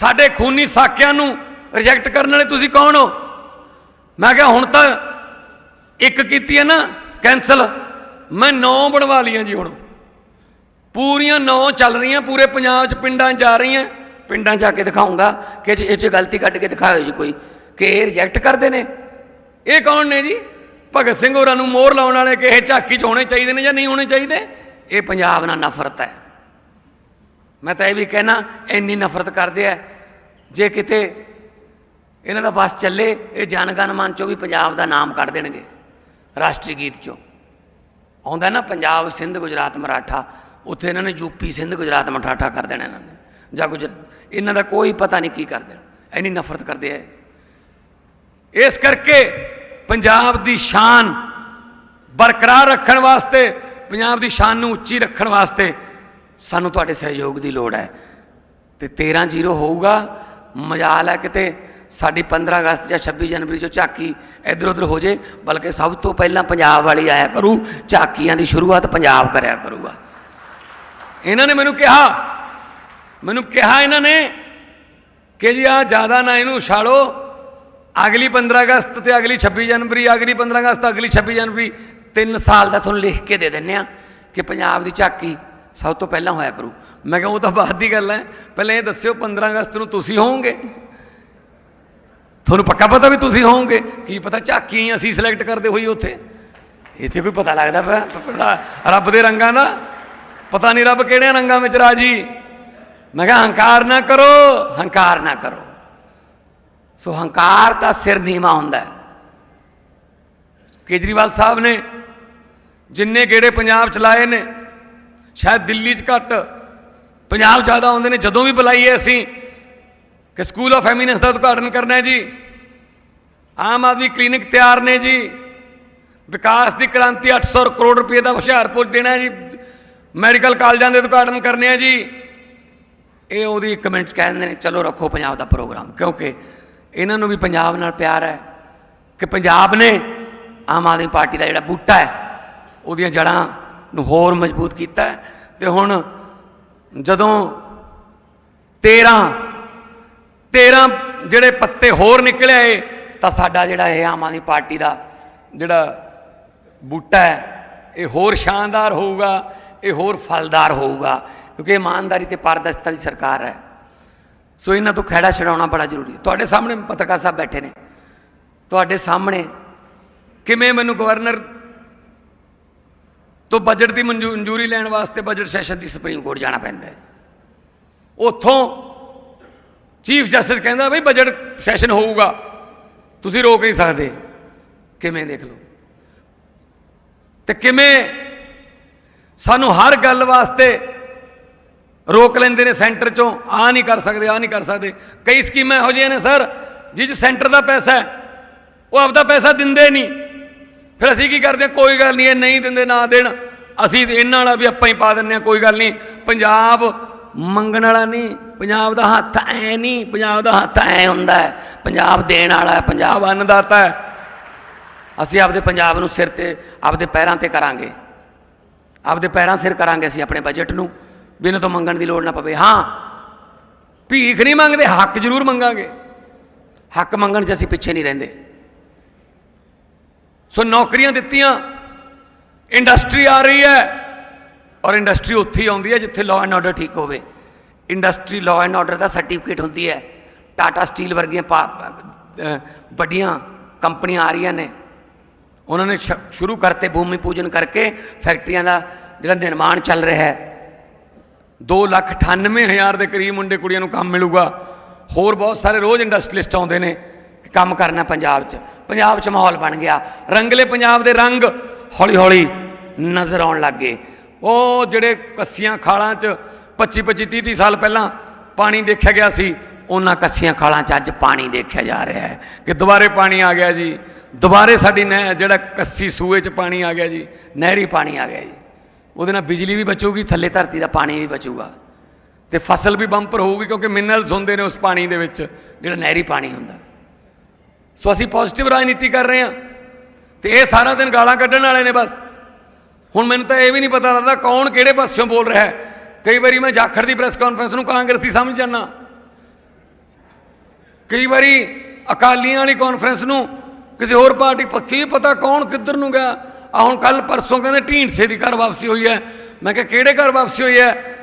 ਸਾਡੇ ਖੂਨੀ ਸਾਕਿਆਂ ਨੂੰ ਰਿਜੈਕਟ ਕਰਨ ਵਾਲੇ ਤੁਸੀਂ ਕੌਣ ਹੋ? ਮੈਂ ਕਿਹਾ ਹੁਣ ਤਾਂ ਇੱਕ ਕੀਤੀ ਹੈ ਨਾ ਕੈਨਸਲ ਮੈਂ ਨੌ ਬਣਵਾ ਲਈਆਂ ਜੀ ਹੁਣ। ਪੂਰੀਆਂ ਨੌ ਚੱਲ ਰਹੀਆਂ, ਪੂਰੇ ਪੰਜਾਬ 'ਚ ਪਿੰਡਾਂ 'ਚ ਜਾ ਰਹੀਆਂ। ਪਿੰਡਾਂ 'ਚ ਜਾ ਕੇ ਦਿਖਾਉਂਗਾ ਕਿ ਇਹ 'ਚ- ਗਲਤੀ ਕੱਢ ਕੇ ਦਿਖਾਇਓ ਜੀ ਕੋਈ, ਕਿ ਇਹ ਰਿਜੈਕਟ ਕਰਦੇ ਨੇ। ਇਹ ਕੌਣ ਨੇ ਜੀ? ਭਗਤ ਸਿੰਘ ਹੋਰਾਂ ਨੂੰ ਮੋਹਰ ਲਾਉਣ ਵਾਲੇ ਕਿ ਇਹ ਝਾਕੀ 'ਚ ਹੋਣੇ ਚਾਹੀਦੇ ਨੇ ਜਾਂ ਨਹੀਂ ਹੋਣੇ ਚਾਹੀਦੇ? ਇਹ ਪੰਜਾਬ ਨਾਲ ਨਫ਼ਰਤ ਹੈ। ਮੈਂ ਤਾਂ ਇਹ ਵੀ ਕਹਿਣਾ, ਇੰਨੀ ਨਫ਼ਰਤ ਕਰਦੇ ਆ। ਜੇ ਕਿਤੇ ਇਹਨਾਂ ਦਾ ਬਸ ਚੱਲੇ, ਇਹ ਜਨਗਣ ਮਨ ਚੋਂ ਵੀ ਪੰਜਾਬ ਦਾ ਨਾਮ ਕੱਢ ਦੇਣਗੇ, ਰਾਸ਼ਟਰੀ ਗੀਤ ਚੋਂ। ਆਉਂਦਾ ਨਾ ਪੰਜਾਬ ਸਿੰਧ ਗੁਜਰਾਤ ਮਰਾਠਾ, ਉੱਥੇ ਇਹਨਾਂ ਨੇ ਯੂਪੀ ਸਿੰਧ ਗੁਜਰਾਤ ਮਰਾਠਾ ਕਰ ਦੇਣਾ ਇਹਨਾਂ ਨੇ, ਜਾਂ ਗੁਜਰ, ਇਹਨਾਂ ਦਾ ਕੋਈ ਪਤਾ ਨਹੀਂ ਕੀ ਕਰਦੇ। ਇੰਨੀ ਨਫ਼ਰਤ ਕਰਦੇ ਆ ਇਸ ਕਰਕੇ ਪੰਜਾਬ ਦੀ ਸ਼ਾਨ ਬਰਕਰਾਰ ਰੱਖਣ ਵਾਸਤੇ, ਪੰਜਾਬ ਦੀ ਸ਼ਾਨ ਨੂੰ ਉੱਚੀ ਰੱਖਣ ਵਾਸਤੇ ਸਾਨੂੰ ਤੁਹਾਡੇ ਸਹਿਯੋਗ ਦੀ ਲੋੜ ਹੈ। ਤੇ 13 ਜ਼ੀਰੋ ਹੋਊਗਾ ਮਜਾਲ ਹੈ ਕਿਤੇ ਸਾਡੀ 15 ਅਗਸਤ ਜਾਂ 26 ਜਨਵਰੀ ਚੋਂ ਝਾਕੀ ਇੱਧਰ ਉੱਧਰ ਹੋ ਜੇ, ਬਲਕਿ ਸਭ ਤੋਂ ਪਹਿਲਾਂ ਪੰਜਾਬ ਵਾਲੀ ਆਇਆ ਕਰੂ, ਝਾਕੀਆਂ ਦੀ ਸ਼ੁਰੂਆਤ ਪੰਜਾਬ ਕਰਿਆ ਕਰੂਗਾ। ਇਹਨਾਂ ਨੇ ਮੈਨੂੰ ਕਿਹਾ ਮੈਨੂੰ ਕਿਹਾ ਇਹਨਾਂ ਨੇ ਕਿ ਜੀ ਆ ਜ਼ਿਆਦਾ ਨਾ ਇਹਨੂੰ ਉਛਾਲੋ, ਅਗਲੀ 15 ਅਗਸਤ ਤੇ ਅਗਲੀ 26 ਜਨਵਰੀ, ਅਗਲੀ 15 ਅਗਸਤ, ਅਗਲੀ 26 ਜਨਵਰੀ, ਤਿੰਨ ਸਾਲ ਦਾ ਤੁਹਾਨੂੰ ਲਿਖ ਕੇ ਦੇ ਦਿੰਨੇ ਆ ਕਿ ਪੰਜਾਬ ਦੀ ਝਾਕੀ ਸਭ ਤੋਂ ਪਹਿਲਾਂ ਹੋਇਆ ਕਰੂ। ਮੈਂ ਕਿਹਾ, ਉਹ ਤਾਂ ਬਾਅਦ ਦੀ ਗੱਲ ਹੈ। ਪਹਿਲਾਂ ਇਹ ਦੱਸਿਓ 15 ਅਗਸਤ ਨੂੰ ਤੁਸੀਂ ਹੋਵੋਗੇ? ਤੁਹਾਨੂੰ ਪੱਕਾ ਪਤਾ ਵੀ ਤੁਸੀਂ ਹੋਵੋਗੇ? ਕੀ ਪਤਾ ਝਾਕੀ ਅਸੀਂ ਸਿਲੈਕਟ ਕਰਦੇ ਹੋਈ ਉੱਥੇ? ਇੱਥੇ ਕੋਈ ਪਤਾ ਲੱਗਦਾ ਪਿਆ? ਰੱਬ ਦੇ ਰੰਗਾਂ ਦਾ? ਪਤਾ ਨਹੀਂ ਰੱਬ ਕਿਹੜੇ ਰੰਗਾਂ ਵਿੱਚ ਰਾਜੀ? ਮੈਂ ਕਿਹਾ, ਹੰਕਾਰ ਨਾ ਕਰੋ, ਹੰਕਾਰ ਨਾ ਕਰੋ। ਸੋ ਹੰਕਾਰ ਦਾ ਸਿਰ ਨੀਵਾ ਹੁੰਦਾ ਹੈ। ਕੇਜਰੀਵਾਲ ਸਾਹਿਬ ਨੇ ਜਿੰਨੇ ਗੇੜੇ ਪੰਜਾਬ ਚਲਾਏ ਨੇ ਸ਼ਾਇਦ ਦਿੱਲੀ 'ਚ ਘੱਟ। ਪੰਜਾਬ ਜ਼ਿਆਦਾ ਆਉਂਦੇ ਨੇ, ਜਦੋਂ ਵੀ ਬੁਲਾਈਏ ਅਸੀਂ, ਕਿ ਸਕੂਲ ਆਫ ਐਮੀਨੈਂਸ ਦਾ ਉਦਘਾਟਨ ਕਰਨਾ ਹੈ ਜੀ। ਆਮ ਆਦਮੀ ਕਲੀਨਿਕ ਤਿਆਰ ਨੇ ਜੀ। ਵਿਕਾਸ ਦੀ ਕ੍ਰਾਂਤੀ 800 ਕਰੋੜ ਰੁਪਏ ਦਾ ਹੁਸ਼ਿਆਰਪੁਰ ਦੇਣਾ ਜੀ। ਮੈਡੀਕਲ ਕਾਲਜਾਂ ਦੇ ਉਦਘਾਟਨ ਕਰਨੇ ਆ ਜੀ। ਇਹ ਉਹਦੀ ਇੱਕ ਮਿੰਟ 'ਚ ਕਹਿੰਦੇ ਨੇ, ਚਲੋ ਰੱਖੋ ਪੰਜਾਬ ਦਾ ਪ੍ਰੋਗਰਾਮ, ਕਿਉਂਕਿ ਇਹਨਾਂ ਨੂੰ ਵੀ ਪੰਜਾਬ ਨਾਲ ਪਿਆਰ ਹੈ ਕਿ ਪੰਜਾਬ ਨੇ ਆਮ ਆਦਮੀ ਪਾਰਟੀ ਦਾ ਜਿਹੜਾ ਬੂਟਾ ਹੈ, ਉਹਦੀਆਂ ਜੜਾਂ ਨੂੰ ਹੋਰ ਮਜ਼ਬੂਤ ਕੀਤਾ ਹੈ। ਤੇ ਹੁਣ ਜਦੋਂ 13 13 ਜਿਹੜੇ ਪੱਤੇ ਹੋਰ ਨਿਕਲੇ ਆਏ, ਤਾਂ ਸਾਡਾ ਜਿਹੜਾ ਇਹ ਆਮ ਆਦਮੀ ਪਾਰਟੀ ਦਾ ਜਿਹੜਾ ਬੂਟਾ ਹੈ, ਇਹ ਹੋਰ ਸ਼ਾਨਦਾਰ ਹੋਊਗਾ, ਇਹ ਹੋਰ ਫਲਦਾਰ ਹੋਊਗਾ, ਕਿਉਂਕਿ ਇਮਾਨਦਾਰੀ ਤੇ ਪਾਰਦਰਸ਼ਤਾ ਦੀ ਸਰਕਾਰ ਹੈ। ਸੋ ਇਹਨਾਂ ਤੋਂ ਖਹਿੜਾ ਛਡਾਉਣਾ ਬੜਾ ਜ਼ਰੂਰੀ ਹੈ। ਤੁਹਾਡੇ ਸਾਹਮਣੇ ਪੱਤਰਕਾਰ ਸਾਹਿਬ ਬੈਠੇ ਨੇ। ਤੁਹਾਡੇ ਸਾਹਮਣੇ ਕਿਵੇਂ ਮੈਨੂੰ ਗਵਰਨਰ ਤੋਂ ਬਜਟ ਦੀ ਮਨਜ਼ੂ- ਮਨਜ਼ੂਰੀ ਲੈਣ ਵਾਸਤੇ ਬਜਟ ਸੈਸ਼ਨ ਦੀ ਸੁਪਰੀਮ ਕੋਰਟ ਜਾਣਾ ਪੈਂਦਾ ਹੈ। ਉੱਥੋਂ ਚੀਫ ਜਸਟਿਸ ਕਹਿੰਦਾ ਬਈ ਬਜਟ ਸੈਸ਼ਨ ਹੋਊਗਾ। ਤੁਸੀਂ ਰੋਕ ਨਹੀਂ ਸਕਦੇ। ਕਿਵੇਂ ਦੇਖ ਲਓ? ਤੇ ਕਿਵੇਂ ਸਾਨੂੰ ਹਰ ਗੱਲ ਵਾਸਤੇ ਰੋਕ ਲੈਂਦੇ ਨੇ ਸੈਂਟਰ ਚੋਂ? ਆ ਨਹੀਂ ਕਰ ਸਕਦੇ ਆ ਨਹੀਂ ਕਰ ਸਕਦੇ। ਕਈ ਸਕੀਮਾਂ ਇਹੋ ਜਿਹੀਆਂ ਨੇ, ਸਰ, ਜਿਹ ਸੈਂਟਰ ਦਾ ਪੈਸਾ ਹੈ, ਉਹ ਆਪਦਾ ਪੈਸਾ ਦਿੰਦੇ ਨਹੀਂ। ਫਿਰ ਅਸੀਂ ਕੀ ਕਰਦੇ ਹਾਂ? ਕੋਈ ਗੱਲ ਨਹੀਂ, ਇਹ ਨਹੀਂ ਦਿੰਦੇ ਨਾ ਦੇਣ। ਅਸੀਂ ਤੇ ਇਹਨਾਂ ਵਾਲਾ ਵੀ ਆਪਾਂ ਹੀ ਪਾ ਦਿੰਦੇ ਹਾਂ, ਕੋਈ ਗੱਲ ਨਹੀਂ। ਪੰਜਾਬ ਮੰਗਣ ਵਾਲਾ ਨਹੀਂ, ਪੰਜਾਬ ਦਾ ਹੱਥ ਐ ਨਹੀਂ, ਪੰਜਾਬ ਦਾ ਹੱਥ ਐ ਹੁੰਦਾ ਹੈ। ਪੰਜਾਬ ਦੇਣ ਵਾਲਾ ਹੈ, ਪੰਜਾਬ ਅੰਨਦਾਤਾ ਹੈ। ਅਸੀਂ ਆਪਦੇ ਪੰਜਾਬ ਨੂੰ ਸਿਰ ਤੇ, ਆਪਦੇ ਪੈਰਾਂ ਤੇ ਕਰਾਂਗੇ। ਆਪਦੇ ਪੈਰਾਂ ਸਿਰ ਕਰਾਂਗੇ ਅਸੀਂ ਆਪਣੇ ਬਜਟ ਨੂੰ ਵੀ ਇਹਨਾਂ ਤੋਂ ਮੰਗਣ ਦੀ ਲੋੜ ਨਾ ਪਵੇ। ਹਾਂ, ਭੀਖ ਨਹੀਂ ਮੰਗਦੇ, ਹੱਕ ਜ਼ਰੂਰ ਮੰਗਾਂਗੇ। ਹੱਕ ਮੰਗਣ 'ਚ ਅਸੀਂ ਪਿੱਛੇ ਨਹੀਂ ਰਹਿੰਦੇ। ਸੋ ਨੌਕਰੀਆਂ ਦਿੱਤੀਆਂ। ਇੰਡਸਟਰੀ ਆ ਰਹੀ ਹੈ ਔਰ ਇੰਡਸਟਰੀ ਉੱਥੇ ਹੀ ਆਉਂਦੀ ਹੈ ਜਿੱਥੇ ਲਾਅ ਐਂਡ ਆਰਡਰ ਠੀਕ ਹੋਵੇ। ਇੰਡਸਟਰੀ ਲਾਅ ਐਂਡ ਆਰਡਰ ਦਾ ਸਰਟੀਫਿਕੇਟ ਹੁੰਦੀ ਹੈ। ਟਾਟਾ ਸਟੀਲ ਵਰਗੀਆਂ ਪਾ- ਵੱਡੀਆਂ ਕੰਪਨੀਆਂ ਆ ਰਹੀਆਂ ਨੇ। ਉਹਨਾਂ ਨੇ ਸ਼ੁਰੂ ਕਰਤੇ ਭੂਮੀ ਪੂਜਨ ਕਰਕੇ, ਫੈਕਟਰੀਆਂ ਦਾ ਜਿਹੜਾ ਨਿਰਮਾਣ ਚੱਲ ਰਿਹਾ ਹੈ। 2 ਲੱਖ 98 ਹਜ਼ਾਰ ਦੇ ਕਰੀਬ ਮੁੰਡੇ ਕੁੜੀਆਂ ਨੂੰ ਕੰਮ ਮਿਲੂਗਾ। ਹੋਰ ਬਹੁਤ ਸਾਰੇ ਰੋਜ਼ ਇੰਡਸਟਰੀਲਿਸਟ ਆਉਂਦੇ ਨੇ। ਕੰਮ ਕਰਨਾ ਪੰਜਾਬ 'ਚ। ਪੰਜਾਬ 'ਚ ਮਾਹੌਲ ਬਣ ਗਿਆ। ਰੰਗਲੇ ਪੰਜਾਬ ਦੇ ਰੰਗ ਹੌਲੀ ਹੌਲੀ ਨਜ਼ਰ ਆਉਣ ਲੱਗ ਗਏ। ਉਹ ਜਿਹੜੇ ਕੱਸੀਆਂ ਖਾਲਾਂ 'ਚ 25 25 30 30 ਸਾਲ ਪਹਿਲਾਂ ਪਾਣੀ ਦੇਖਿਆ ਗਿਆ ਸੀ, ਉਹਨਾਂ ਕੱਸੀਆਂ ਖਾਲਾਂ 'ਚ ਅੱਜ ਪਾਣੀ ਦੇਖਿਆ ਜਾ ਰਿਹਾ ਹੈ। ਕਿ ਦੁਬਾਰੇ ਪਾਣੀ ਆ ਗਿਆ ਜੀ। ਦੁਬਾਰੇ ਸਾਡੀ ਨਹਿ, ਜਿਹੜਾ ਕੱਸੀ ਸੂਏ 'ਚ ਪਾਣੀ ਆ ਗਿਆ ਜੀ, ਨਹਿਰੀ ਪਾਣੀ ਆ ਗਿਆ ਜੀ। ਉਹਦੇ ਨਾਲ ਬਿਜਲੀ ਵੀ ਬਚੂਗੀ, ਥੱਲੇ ਧਰਤੀ ਦਾ ਪਾਣੀ ਵੀ ਬਚੂਗਾ। ਤੇ ਫਸਲ ਵੀ ਬੰਪਰ ਹੋਊਗੀ ਕਿਉਂਕਿ ਮਿਨਰਲਸ ਹੁੰਦੇ ਨੇ ਉਸ ਪਾਣੀ ਦੇ ਵਿੱਚ, ਜਿਹੜਾ ਨਹਿਰੀ ਪਾਣੀ ਹੁੰਦਾ। ਸੋ ਅਸੀਂ ਪੋਜ਼ਿਟਿਵ ਰਾਜਨੀਤੀ ਕਰ ਰਹੇ ਹਾਂ। ਤੇ ਇਹ ਸਾਰਾ ਦਿਨ ਗਾਲਾਂ ਕੱਢਣ ਵਾਲੇ ਨੇ ਬਸ। ਹੁਣ ਮੈਨੂੰ ਤਾਂ ਇਹ ਵੀ ਨਹੀਂ ਪਤਾ ਲੱਗਦਾ ਕੌਣ ਕਿਹੜੇ ਪਾਸਿਓਂ ਬੋਲ ਰਿਹਾ ਹੈ। ਕਈ ਵਾਰੀ ਮੈਂ ਜਾਖੜ ਦੀ ਪ੍ਰੈਸ ਕਾਨਫਰੰਸ ਨੂੰ ਕਾਂਗਰਸੀ ਸਮਝ ਜਾਂਦਾ। ਕਈ ਵਾਰੀ ਅਕਾਲੀਆਂ ਵਾਲੀ ਕਾਨਫਰੰਸ ਨੂੰ ਕਿਸੇ ਹੋਰ ਪਾਰਟੀ ਪੱਕੀ ਪਤਾ ਕੌਣ ਕਿੱਧਰ ਨੂੰ ਗਿਆ। ਆ ਹੁਣ ਕੱਲ ਪਰਸੋਂ ਕਹਿੰਦੇ ਢੀਂਡਸੇ ਦੀ ਘਰ ਵਾਪਸੀ ਹੋਈ ਹੈ। ਮੈਂ ਕਿਹਾ, ਕਿਹੜੇ ਘਰ ਵਾਪਸੀ ਹੋਈ ਹੈ?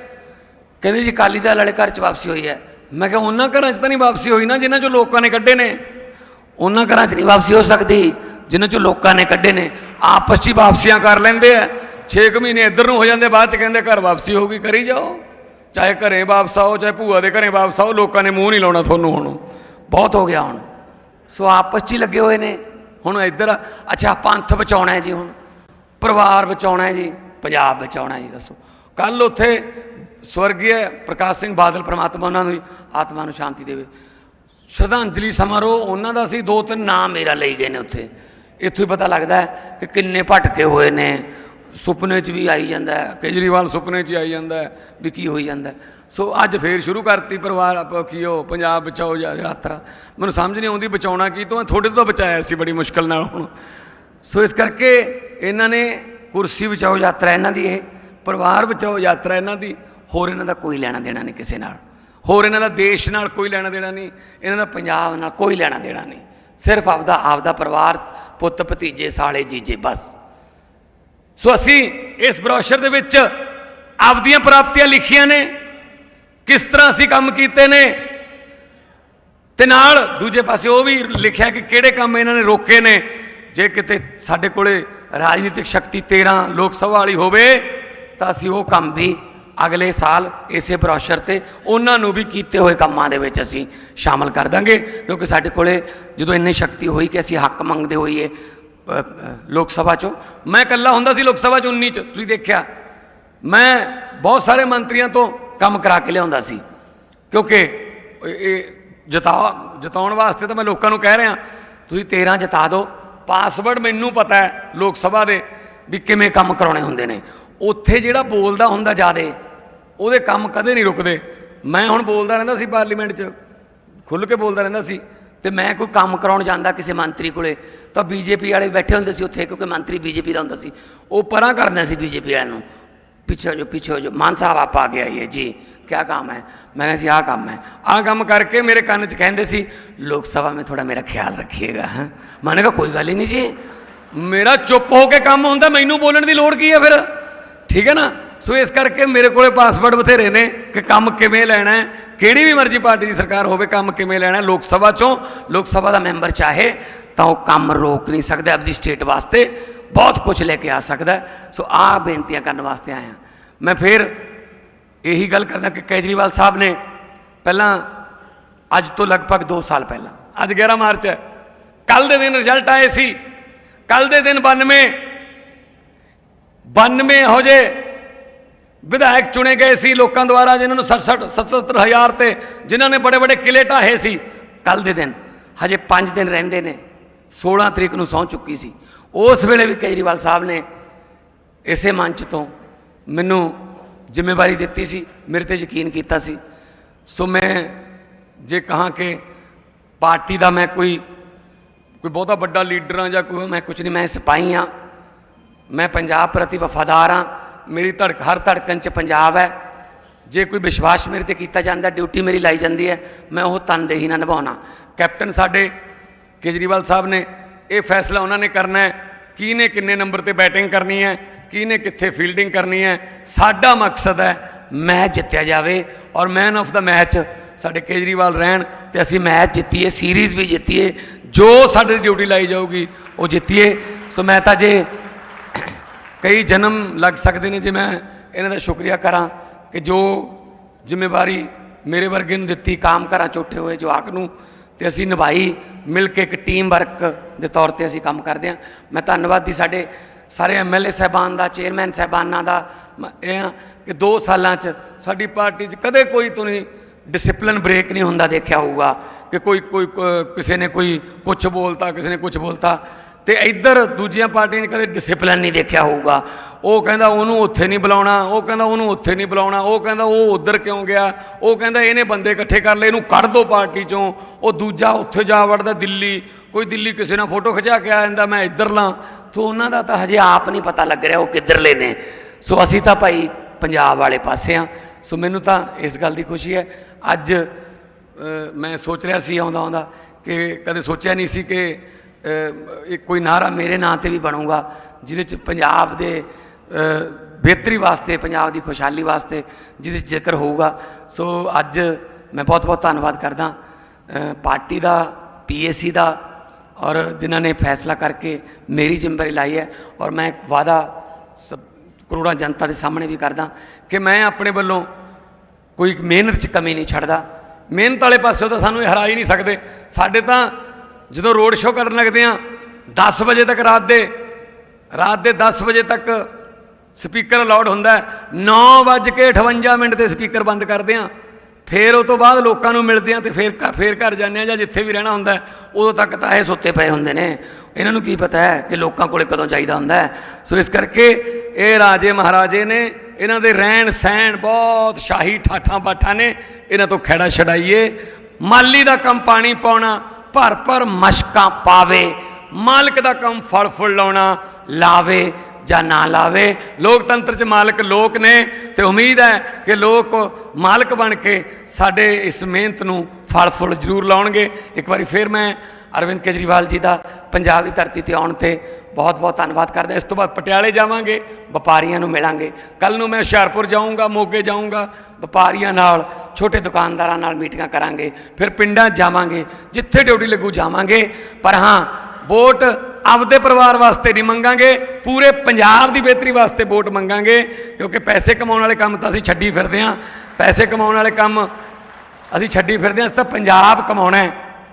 ਕਹਿੰਦੇ ਜੀ ਅਕਾਲੀ ਦਲ ਵਾਲੇ ਘਰ ਚ ਵਾਪਸੀ ਹੋਈ ਹੈ। ਮੈਂ ਕਿਹਾ, ਉਹਨਾਂ ਘਰਾਂ 'ਚ ਤਾਂ ਨਹੀਂ ਵਾਪਸੀ ਹੋਈ ਨਾ, ਜਿਨ੍ਹਾਂ 'ਚੋਂ ਲੋਕਾਂ ਨੇ ਕੱਢੇ ਨੇ। ਉਹਨਾਂ ਘਰਾਂ 'ਚ ਨਹੀਂ ਵਾਪਸੀ ਹੋ ਸਕਦੀ, ਜਿਨ੍ਹਾਂ 'ਚੋਂ ਲੋਕਾਂ ਨੇ ਕੱਢੇ ਨੇ। ਆਪਸ 'ਚ ਹੀ ਵਾਪਸੀਆਂ ਕਰ ਲੈਂਦੇ ਆ। 6 ਮਹੀਨੇ ਇੱਧਰ ਨੂੰ ਹੋ ਜਾਂਦੇ, ਬਾਅਦ 'ਚ ਕਹਿੰਦੇ ਘਰ ਵਾਪਸੀ ਹੋਊਗੀ, ਕਰੀ ਜਾਓ। ਚਾਹੇ ਘਰੇ ਵਾਪਸ ਆਓ, ਚਾਹੇ ਭੂਆ ਦੇ ਘਰੇ ਵਾਪਸ ਆਓ, ਲੋਕਾਂ ਨੇ ਮੂੰਹ ਨਹੀਂ ਲਾਉਣਾ ਤੁਹਾਨੂੰ ਹੁਣ। ਬਹੁਤ ਹੋ ਗਿਆ ਹੁਣ। ਸੋ ਆਪਸ 'ਚ ਹੀ ਲੱਗੇ ਹੋਏ ਨੇ। ਹੁਣ ਇੱਧਰ, ਅੱਛਾ ਪੰਥ ਬਚਾਉਣਾ ਹੈ ਜੀ ਹੁਣ। ਪਰਿਵਾਰ ਬਚਾਉਣਾ ਹੈ ਜੀ, ਪੰਜਾਬ ਬਚਾਉਣਾ ਹੈ ਜੀ, ਦੱਸੋ। ਕੱਲ ਉੱਥੇ ਸਵਰਗੀ ਪ੍ਰਕਾਸ਼ ਸਿੰਘ ਬਾਦਲ, ਪ੍ਰਮਾਤਮਾ ਉਹਨਾਂ ਨੂੰ ਆਤਮਾ ਨੂੰ ਸ਼ਾਂਤੀ ਦੇਵੇ। ਸ਼ਰਧਾਂਜਲੀ ਸਮਾਰੋਹ, ਉਹਨਾਂ ਦਾ ਸੀ ਦੋ ਤਿੰਨ ਨਾਮ ਮੇਰਾ ਲਈ ਗਏ ਨੇ ਉੱਥੇ। ਇੱਥੋਂ ਹੀ ਪਤਾ ਲੱਗਦਾ ਕਿ ਕਿੰਨੇ ਭਟਕੇ ਹੋਏ ਨੇ। ਸੁਪਨੇ 'ਚ ਵੀ ਆਈ ਜਾਂਦਾ ਕੇਜਰੀਵਾਲ ਸੁਪਨੇ 'ਚ ਆਈ ਜਾਂਦਾ ਵੀ ਕੀ ਹੋਈ ਜਾਂਦਾ ਸੋ ਅੱਜ ਫੇਰ ਸ਼ੁਰੂ ਕਰਤੀ ਪਰਿਵਾਰ, ਆਪ- ਕੀ ਉਹ ਪੰਜਾਬ ਬਚਾਓ ਜਾ- ਯਾਤਰਾ। ਮੈਨੂੰ ਸਮਝ ਨਹੀਂ ਆਉਂਦੀ ਬਚਾਉਣਾ ਕੀ, ਤੋਂ ਤੁਹਾਡੇ ਤੋਂ ਬਚਾਇਆ ਸੀ ਬੜੀ ਮੁਸ਼ਕਲ ਨਾਲ ਹੁਣ। ਸੋ ਇਸ ਕਰਕੇ ਇਹਨਾਂ ਨੇ ਕੁਰਸੀ ਬਚਾਓ ਯਾਤਰਾ ਇਹਨਾਂ ਦੀ ਇਹ, ਪਰਿਵਾਰ ਬਚਾਓ ਯਾਤਰਾ ਇਹਨਾਂ ਦੀ, ਹੋਰ ਇਹਨਾਂ ਦਾ ਕੋਈ ਲੈਣਾ ਦੇਣਾ ਨਹੀਂ ਕਿਸੇ ਨਾਲ। ਹੋਰ ਇਹਨਾਂ ਦਾ ਦੇਸ਼ ਨਾਲ ਕੋਈ ਲੈਣਾ ਦੇਣਾ ਨਹੀਂ, ਇਹਨਾਂ ਦਾ ਪੰਜਾਬ ਨਾਲ ਕੋਈ ਲੈਣਾ ਦੇਣਾ ਨਹੀਂ। ਸਿਰਫ ਆਪਦਾ ਆਪਦਾ ਪਰਿਵਾਰ, ਪੁੱਤ, ਭਤੀਜੇ, ਸਾਲੇ, ਜੀਜੇ, ਬਸ। ਸੋ ਅਸੀਂ ਇਸ ਬ੍ਰੋਸ਼ਰ ਦੇ ਵਿੱਚ ਆਪਦੀਆਂ ਪ੍ਰਾਪਤੀਆਂ ਲਿਖੀਆਂ ਨੇ, ਕਿਸ ਤਰ੍ਹਾਂ ਅਸੀਂ ਕੰਮ ਕੀਤੇ ਨੇ, ਤੇ ਨਾਲ ਦੂਜੇ ਪਾਸੇ ਉਹ ਵੀ ਲਿਖਿਆ ਕਿ ਕਿਹੜੇ ਕੰਮ ਇਹਨਾਂ ਨੇ ਰੋਕੇ ਨੇ, ਜੇ ਕਿਤੇ ਸਾਡੇ ਕੋਲੇ ਰਾਜਨੀਤਿਕ ਸ਼ਕਤੀ 13 ਲੋਕ ਸਭਾ ਵਾਲੀ ਹੋਵੇ, ਤਾਂ ਅਸੀਂ ਉਹ ਕੰਮ ਵੀ ਅਗਲੇ ਸਾਲ ਇਸੇ ਬ੍ਰੋਸ਼ਰ ਤੇ ਉਹਨਾਂ ਨੂੰ ਵੀ ਕੀਤੇ ਹੋਏ ਕੰਮਾਂ ਦੇ ਵਿੱਚ ਅਸੀਂ ਸ਼ਾਮਲ ਕਰ ਦਾਂਗੇ, ਕਿਉਂਕਿ ਸਾਡੇ ਕੋਲੇ ਜਦੋਂ ਇੰਨੀ ਸ਼ਕਤੀ ਹੋਈ ਕਿ ਅਸੀਂ ਹੱਕ ਮੰਗਦੇ ਹੋਈਏ ਲੋਕ ਸਭਾ ਚੋਂ, ਮੈਂ ਇਕੱਲਾ ਹੁੰਦਾ ਸੀ ਲੋਕ ਸਭਾ ਚ 19 ਚ, ਤੁਸੀਂ ਦੇਖਿਆ। ਮੈਂ ਬਹੁਤ ਸਾਰੇ ਮੰਤਰੀਆਂ ਤੋਂ ਕੰਮ ਕਰਾ ਕੇ ਲਿਆਉਂਦਾ ਸੀ, ਕਿਉਂਕਿ ਇਹ- ਇਹ ਜਿਤਾ, ਜਿਤਾਉਣ ਵਾਸਤੇ ਤਾਂ ਮੈਂ ਲੋਕਾਂ ਨੂੰ ਕਹਿ ਰਿਹਾ, ਤੁਸੀਂ 13 ਜਿਤਾ ਦਿਓ। ਪਾਸਵਰਡ ਮੈਨੂੰ ਪਤਾ ਹੈ ਲੋਕ ਸਭਾ ਦੇ ਵੀ ਕਿਵੇਂ ਕੰਮ ਕਰਾਉਣੇ ਹੁੰਦੇ ਨੇ। ਉੱਥੇ ਜਿਹੜਾ ਬੋਲਦਾ ਹੁੰਦਾ ਜਿਆਦੇ ਉਹਦੇ ਕੰਮ ਕਦੇ ਨਹੀਂ ਰੁਕਦੇ ਮੈਂ ਹੁਣ ਬੋਲਦਾ ਰਹਿੰਦਾ ਸੀ ਪਾਰਲੀਮੈਂਟ 'ਚ ਖੁੱਲ੍ਹ ਕੇ ਬੋਲਦਾ ਰਹਿੰਦਾ ਸੀ ਤੇ ਮੈਂ ਕੋਈ ਕੰਮ ਕਰਾਉਣ ਜਾਂਦਾ ਕਿਸੇ ਮੰਤਰੀ ਕੋਲੇ ਤਾਂ ਬੀਜੇਪੀ ਵਾਲੇ ਬੈਠੇ ਹੁੰਦੇ ਸੀ ਉੱਥੇ ਕਿਉਂਕਿ ਮੰਤਰੀ ਬੀਜੇਪੀ ਦਾ ਹੁੰਦਾ ਸੀ ਉਹ ਪਰਾਂ ਕਰਦੇ ਸੀ ਬੀਜੇਪੀ ਵਾਲਿਆਂ ਨੂੰ ਪਿੱਛੇ ਜੋ ਪਿੱਛੇ ਜੋ ਮਾਨ ਸਾਹਿਬ ਆਪ ਆ ਗਿਆ ਇਹ ਜੀ क्या काम है मैं कहा जी आ काम है आ काम करके मेरे कान च कहते सी लोकसभा में थोड़ा मेरा ख्याल रखिएगा हैं मैंने कहा कोई गल ही नहीं जी मेरा चुप हो के ਕੰਮ ਹੁੰਦਾ ਮੈਨੂੰ ਬੋਲਣ ਦੀ ਲੋੜ ਕੀ ਹੈ ਫਿਰ ਠੀਕ ਹੈ ਨਾ ਸੋ ਇਸ ਕਰਕੇ ਮੇਰੇ ਕੋਲੇ ਪਾਸਵਰਡ ਬਥੇਰੇ ਨੇ ਕਿ ਕੰਮ ਕਿਵੇਂ ਲੈਣਾ ਹੈ ਕਿਹੜੀ ਵੀ ਮਰਜ਼ੀ ਪਾਰਟੀ ਦੀ ਸਰਕਾਰ ਹੋਵੇ ਕੰਮ ਕਿਵੇਂ ਲੈਣਾ ਹੈ ਲੋਕ ਸਭਾ ਚੋਂ ਲੋਕ ਸਭਾ ਦਾ ਮੈਂਬਰ ਚਾਹੇ ਤਾਂ ਉਹ ਕੰਮ ਰੋਕ ਨਹੀਂ ਸਕਦਾ ਆਪਦੀ ਸਟੇਟ ਵਾਸਤੇ ਬਹੁਤ ਕੁਝ ਲੈ ਕੇ ਆ ਸਕਦਾ ਹੈ। ਸੋ ਆ ਬੇਨਤੀਆਂ ਕਰਨ ਵਾਸਤੇ ਆਇਆ ਮੈਂ ਫਿਰ ਇਹੀ ਗੱਲ ਕਰਦਾ ਕਿ ਕੇਜਰੀਵਾਲ ਸਾਹਿਬ ਨੇ ਪਹਿਲਾਂ ਅੱਜ ਤੋਂ ਲਗਭਗ 2 ਸਾਲ ਪਹਿਲਾਂ ਅੱਜ 11 ਮਾਰਚ ਹੈ ਕੱਲ ਦੇ ਦਿਨ ਰਿਜ਼ਲਟ ਆਏ ਸੀ ਕੱਲ ਦੇ ਦਿਨ 92 92 ਹੋ ਜੇ ਵਿਧਾਇਕ ਚੁਣੇ ਗਏ ਸੀ ਲੋਕਾਂ ਦੁਆਰਾ, ਜਿਨ੍ਹਾਂ ਨੂੰ 67 77 ਹਜ਼ਾਰ ਤੇ ਜਿਨ੍ਹਾਂ ਨੇ ਬੜੇ ਬੜੇ ਕਿਲੇ ਢਾਹੇ ਸੀ ਕੱਲ ਦੇ ਦਿਨ, ਹਜੇ 5 ਦਿਨ ਰਹਿੰਦੇ ਨੇ 16 ਤਰੀਕ ਨੂੰ ਸਹੁੰ ਚੁੱਕੀ ਸੀ। ਉਸ ਵੇਲੇ ਵੀ ਕੇਜਰੀਵਾਲ ਸਾਹਿਬ ਨੇ ਇਸੇ ਮੰਚ ਤੋਂ ਮੈਨੂੰ ਜ਼ਿੰਮੇਵਾਰੀ ਦਿੱਤੀ ਸੀ, ਮੇਰੇ ਤੇ ਯਕੀਨ ਕੀਤਾ ਸੀ। ਸੋ ਮੈਂ ਜੇ ਕਹਾਂ ਕਿ ਪਾਰਟੀ ਦਾ ਮੈਂ ਕੋਈ ਕੋਈ ਬਹੁਤਾ ਵੱਡਾ ਲੀਡਰ ਹਾਂ ਜਾਂ ਕੋਈ ਮੈਂ ਕੁਝ ਨਹੀਂ, ਮੈਂ ਸਿਪਾਹੀ ਹਾਂ। ਮੈਂ ਪੰਜਾਬ ਪ੍ਰਤੀ ਵਫਾਦਾਰ ਹਾਂ। ਮੇਰੀ ਧੜਕ ਹਰ ਧੜਕਣ 'ਚ ਪੰਜਾਬ ਹੈ। ਜੇ ਕੋਈ ਵਿਸ਼ਵਾਸ ਮੇਰੇ ਤੇ ਕੀਤਾ ਜਾਂਦਾ, ਡਿਊਟੀ ਮੇਰੀ ਲਾਈ ਜਾਂਦੀ ਹੈ, ਮੈਂ ਉਹ ਤਨਦੇਹੀ ਨਾਲ ਨਿਭਾਉਣਾ। ਕੈਪਟਨ ਸਾਡੇ ਕੇਜਰੀਵਾਲ ਸਾਹਿਬ ਨੇ ਇਹ ਫੈਸਲਾ ਉਹਨਾਂ ਨੇ ਕਰਨਾ ਹੈ, ਕਿਹਨੇ ਕਿੰਨੇ ਨੰਬਰ ਤੇ ਬੈਟਿੰਗ ਕਰਨੀ ਹੈ, ਕਿਹਨੇ ਕਿੱਥੇ ਫੀਲਡਿੰਗ ਕਰਨੀ ਹੈ। ਸਾਡਾ ਮਕਸਦ ਹੈ ਮੈਚ ਜਿੱਤਿਆ ਜਾਵੇ ਔਰ ਮੈਨ ਆਫ ਦਾ ਮੈਚ ਸਾਡੇ ਕੇਜਰੀਵਾਲ ਰਹਿਣ ਤੇ ਅਸੀਂ ਮੈਚ ਜਿੱਤੀਏ ਸੀਰੀਜ਼ ਵੀ ਜਿੱਤੀਏ, ਜੋ ਸਾਡੇ ਡਿਊਟੀ ਲਾਈ ਜਾਊਗੀ, ਉਹ ਜਿੱਤੀਏ। ਸੋ ਮੈਂ ਤਾਂ ਜੇ ਕਈ ਜਨਮ ਲੱਗ ਸਕਦੇ ਨੇ ਜੇ ਮੈਂ ਇਹਨਾਂ ਦਾ ਸ਼ੁਕਰੀਆ ਕਰਾਂ ਕਿ ਜੋ ਜ਼ਿੰਮੇਵਾਰੀ ਮੇਰੇ ਵਰਗੇ ਨੂੰ ਦਿੱਤੀ, ਕੰਮ ਕਰਾਂ ਚੋਟੇ ਹੋਏ ਜਵਾਕ ਨੂੰ, ਤੇ ਅਸੀਂ ਨਿਭਾਈ, ਮਿਲ ਕੇ ਇੱਕ ਟੀਮ ਵਰਕ ਦੇ ਤੌਰ ਤੇ ਅਸੀਂ ਕੰਮ ਕਰਦੇ ਹਾਂ। ਮੈਂ ਧੰਨਵਾਦੀ ਸਾਡੇ ਸਾਰੇ ਐਮਐਲਏ ਸਾਹਿਬਾਨ ਦਾ, ਚੇਅਰਮੈਨ ਸਾਹਿਬਾਨਾਂ ਦਾ। ਮ- ਇਹ ਆ ਕਿ 2 ਸਾਲਾਂ 'ਚ ਸਾਡੀ ਪਾਰਟੀ 'ਚ ਕਦੇ ਕੋਈ ਤੁਸੀਂ ਡਿਸਪਲਿਨ ਬ੍ਰੇਕ ਨਹੀਂ ਹੁੰਦਾ ਦੇਖਿਆ ਹੋਊਗਾ ਕਿ ਕੋਈ ਕੋਈ ਕਿਸੇ ਨੇ ਕੋਈ ਕੁਝ ਬੋਲਤਾ, ਕਿਸੇ ਨੇ ਕੁਝ ਬੋਲਤਾ। ਤੇ ਇੱਧਰ ਦੂਜੀਆਂ ਪਾਰਟੀਆਂ ਨੇ ਕਦੇ ਡਿਸਪਲਿਨ ਨਹੀਂ ਦੇਖਿਆ ਹੋਊਗਾ। ਉਹ ਕਹਿੰਦਾ ਉਹਨੂੰ ਉੱਥੇ ਨਹੀਂ ਬੁਲਾਉਣਾ, ਉਹ ਕਹਿੰਦਾ ਉਹਨੂੰ ਉੱਥੇ ਨਹੀਂ ਬੁਲਾਉਣਾ, ਉਹ ਕਹਿੰਦਾ ਉਹ ਉੱਧਰ ਕਿਉਂ ਗਿਆ, ਉਹ ਕਹਿੰਦਾ ਇਹਨੇ ਬੰਦੇ ਇਕੱਠੇ ਕਰ ਲਏ, ਇਹਨੂੰ ਕੱਢ ਦੋ ਪਾਰਟੀ ਚੋਂ। ਉਹ ਦੂਜਾ ਉੱਥੇ ਜਾ ਵੜਦਾ ਦਿੱਲੀ, ਕੋਈ ਦਿੱਲੀ ਕਿਸੇ ਨਾਲ ਫੋਟੋ ਖਿਚਾ ਕੇ ਆ ਜਾਂਦਾ, ਮੈਂ ਇੱਧਰ ਲਾਂ। ਤੋ ਉਹਨਾਂ ਦਾ ਤਾਂ ਹਜੇ ਆਪ ਨਹੀਂ ਪਤਾ ਲੱਗ ਰਿਹਾ ਉਹ ਕਿੱਧਰਲੇ ਨੇ। ਸੋ ਅਸੀਂ ਤਾਂ ਭਾਈ ਪੰਜਾਬ ਵਾਲੇ ਪਾਸੇ ਆ। ਸੋ ਮੈਨੂੰ ਤਾਂ ਇਸ ਗੱਲ ਦੀ ਖੁਸ਼ੀ ਹੈ। ਅੱਜ ਮੈਂ ਸੋਚ ਰਿਹਾ ਸੀ ਆਉਂਦਾ ਆਉਂਦਾ ਕਿ ਕਦੇ ਸੋਚਿਆ ਨਹੀਂ ਸੀ ਕਿ ਅ, ਕੋਈ ਨਾਰਾ ਮੇਰੇ ਨਾਂ ਤੇ ਵੀ ਬਣੂਗਾ ਜਿਹਦੇ ਚ ਪੰਜਾਬ ਦੇ ਬਿਹਤਰੀ ਵਾਸਤੇ ਪੰਜਾਬ ਦੀ ਖੁਸ਼ਹਾਲੀ ਵਾਸਤੇ ਜਿਹਦੇ 'ਚ ਜ਼ਿਕਰ ਹੋਊਗਾ। ਸੋ ਅੱਜ ਮੈਂ ਬਹੁਤ ਬਹੁਤ ਧੰਨਵਾਦ ਕਰਦਾ ਪਾਰਟੀ ਦਾ ਪੀਏਸੀ ਦਾ ਔਰ ਜਿਨ੍ਹਾਂ ਨੇ ਫੈਸਲਾ ਕਰਕੇ ਮੇਰੀ ਜ਼ਿੰਮੇਵਾਰੀ ਲਾਈ ਹੈ। ਔਰ ਮੈਂ ਇੱਕ ਵਾਅਦਾ ਸਭ ਕਰੋੜਾਂ ਜਨਤਾ ਦੇ ਸਾਹਮਣੇ ਵੀ ਕਰਦਾ ਕਿ ਮੈਂ ਆਪਣੇ ਵੱਲੋਂ ਕੋਈ ਮਿਹਨਤ 'ਚ ਕਮੀ ਨਹੀਂ ਛੱਡਦਾ। ਮਿਹਨਤ ਵਾਲੇ ਪਾਸਿਓਂ ਤਾਂ ਸਾਨੂੰ ਇਹ ਹਰਾ ਹੀ ਨਹੀਂ ਸਕਦੇ। ਸਾਡੇ ਤਾਂ ਜਦੋਂ ਰੋਡ ਸ਼ੋਅ ਕਰਨ ਲੱਗਦੇ ਆ 10 ਵਜੇ ਤੱਕ ਰਾਤ ਦੇ ਰਾਤ ਦੇ 10 ਵਜੇ ਤੱਕ ਸਪੀਕਰ ਅਲਾਉਡ ਹੁੰਦਾ 9:58 ਮਿੰਟ ਤੇ ਸਪੀਕਰ ਬੰਦ ਕਰਦੇ ਆ ਫੇਰ ਉਹ ਤੋਂ ਬਾਅਦ ਲੋਕਾਂ ਨੂੰ ਮਿਲਦੇ ਆ ਤੇ ਫੇਰ ਘ- ਫੇਰ ਘਰ ਜਾਂਦੇ ਆ ਜਾਂ ਜਿੱਥੇ ਵੀ ਰਹਿਣਾ ਹੁੰਦਾ ਉਦੋਂ ਤੱਕ ਤਾਂ ਇਹ ਸੁੱਤੇ ਪਏ ਹੁੰਦੇ ਨੇ। ਇਹਨਾਂ ਨੂੰ ਕੀ ਪਤਾ ਹੈ ਕਿ ਲੋਕਾਂ ਕੋਲੇ ਕਦੋਂ ਚਾਹੀਦਾ ਹੁੰਦਾ ਸੋ ਇਸ ਕਰਕੇ ਇਹ ਰਾਜੇ ਮਹਾਰਾਜੇ ਨੇ ਇਹਨਾਂ ਦੇ ਰਹਿਣ ਸਹਿਣ ਬਹੁਤ ਸ਼ਾਹੀ ਠਾਠਾਂ ਬਾਠਾਂ ਨੇ। ਇਹਨਾਂ ਤੋਂ ਖੇੜਾ ਛਡਾਈਏ। ਮਾਲੀ ਦਾ ਕੰਮ ਪਾਣੀ ਪਾਉਣਾ ਭਰ ਭਰ ਮਸ਼ਕਾਂ ਪਾਵੇ, ਮਾਲਕ ਦਾ ਕੰਮ ਫਲ ਫੁੱਲ ਲਾਉਣਾ, ਲਾਵੇ ਜਾਂ ਨਾ ਲਾਵੇ। ਲੋਕਤੰਤਰ 'ਚ ਮਾਲਕ ਲੋਕ ਨੇ ਤੇ ਉਮੀਦ ਹੈ ਕਿ ਲੋਕ ਮਾਲਕ ਬਣ ਕੇ ਸਾਡੇ ਇਸ ਮਿਹਨਤ ਨੂੰ ਫਲ ਫੁੱਲ ਜ਼ਰੂਰ ਲਾਉਣਗੇ। ਇੱਕ ਵਾਰੀ ਫਿਰ ਮੈਂ ਅਰਵਿੰਦ ਕੇਜਰੀਵਾਲ ਜੀ ਦਾ ਪੰਜਾਬ ਦੀ ਧਰਤੀ ਤੇ ਆਉਣ ਤੇ ਬਹੁਤ ਬਹੁਤ ਧੰਨਵਾਦ ਕਰਦਾ। ਇਸ ਤੋਂ ਬਾਅਦ ਪਟਿਆਲੇ ਜਾਵਾਂਗੇ, ਵਪਾਰੀਆਂ ਨੂੰ ਮਿਲਾਂਗੇ। ਕੱਲ ਨੂੰ ਮੈਂ ਹੁਸ਼ਿਆਰਪੁਰ ਜਾਊਂਗਾ, ਮੋਗੇ ਜਾਊਂਗਾ, ਵਪਾਰੀਆਂ ਨਾਲ, ਛੋਟੇ ਦੁਕਾਨਦਾਰਾਂ ਨਾਲ ਮੀਟਿੰਗਾਂ ਕਰਾਂਗੇ, ਫਿਰ ਪਿੰਡਾਂ ਜਾਵਾਂਗੇ, ਜਿੱਥੇ ਡਿਊਟੀ ਲੱਗੂ ਜਾਵਾਂਗੇ। ਪਰ ਹਾਂ, ਵੋਟ ਆਪਦੇ ਪਰਿਵਾਰ ਵਾਸਤੇ ਨਹੀਂ ਮੰਗਾਂਗੇ, ਪੂਰੇ ਪੰਜਾਬ ਦੀ ਬਿਹਤਰੀ ਵਾਸਤੇ ਵੋਟ ਮੰਗਾਂਗੇ, ਕਿਉਂਕਿ ਪੈਸੇ ਕਮਾਉਣ ਵਾਲੇ ਕੰਮ ਤਾਂ ਅਸੀਂ ਛੱਡੀ ਫਿਰਦੇ ਹਾਂ। ਪੈਸੇ ਕਮਾਉਣ ਵਾਲੇ ਕੰਮ ਅਸੀਂ ਛੱਡੀ ਫਿਰਦੇ ਹਾਂ, ਅਸੀਂ ਤਾਂ ਪੰਜਾਬ ਕਮਾਉਣਾ ਹੈ।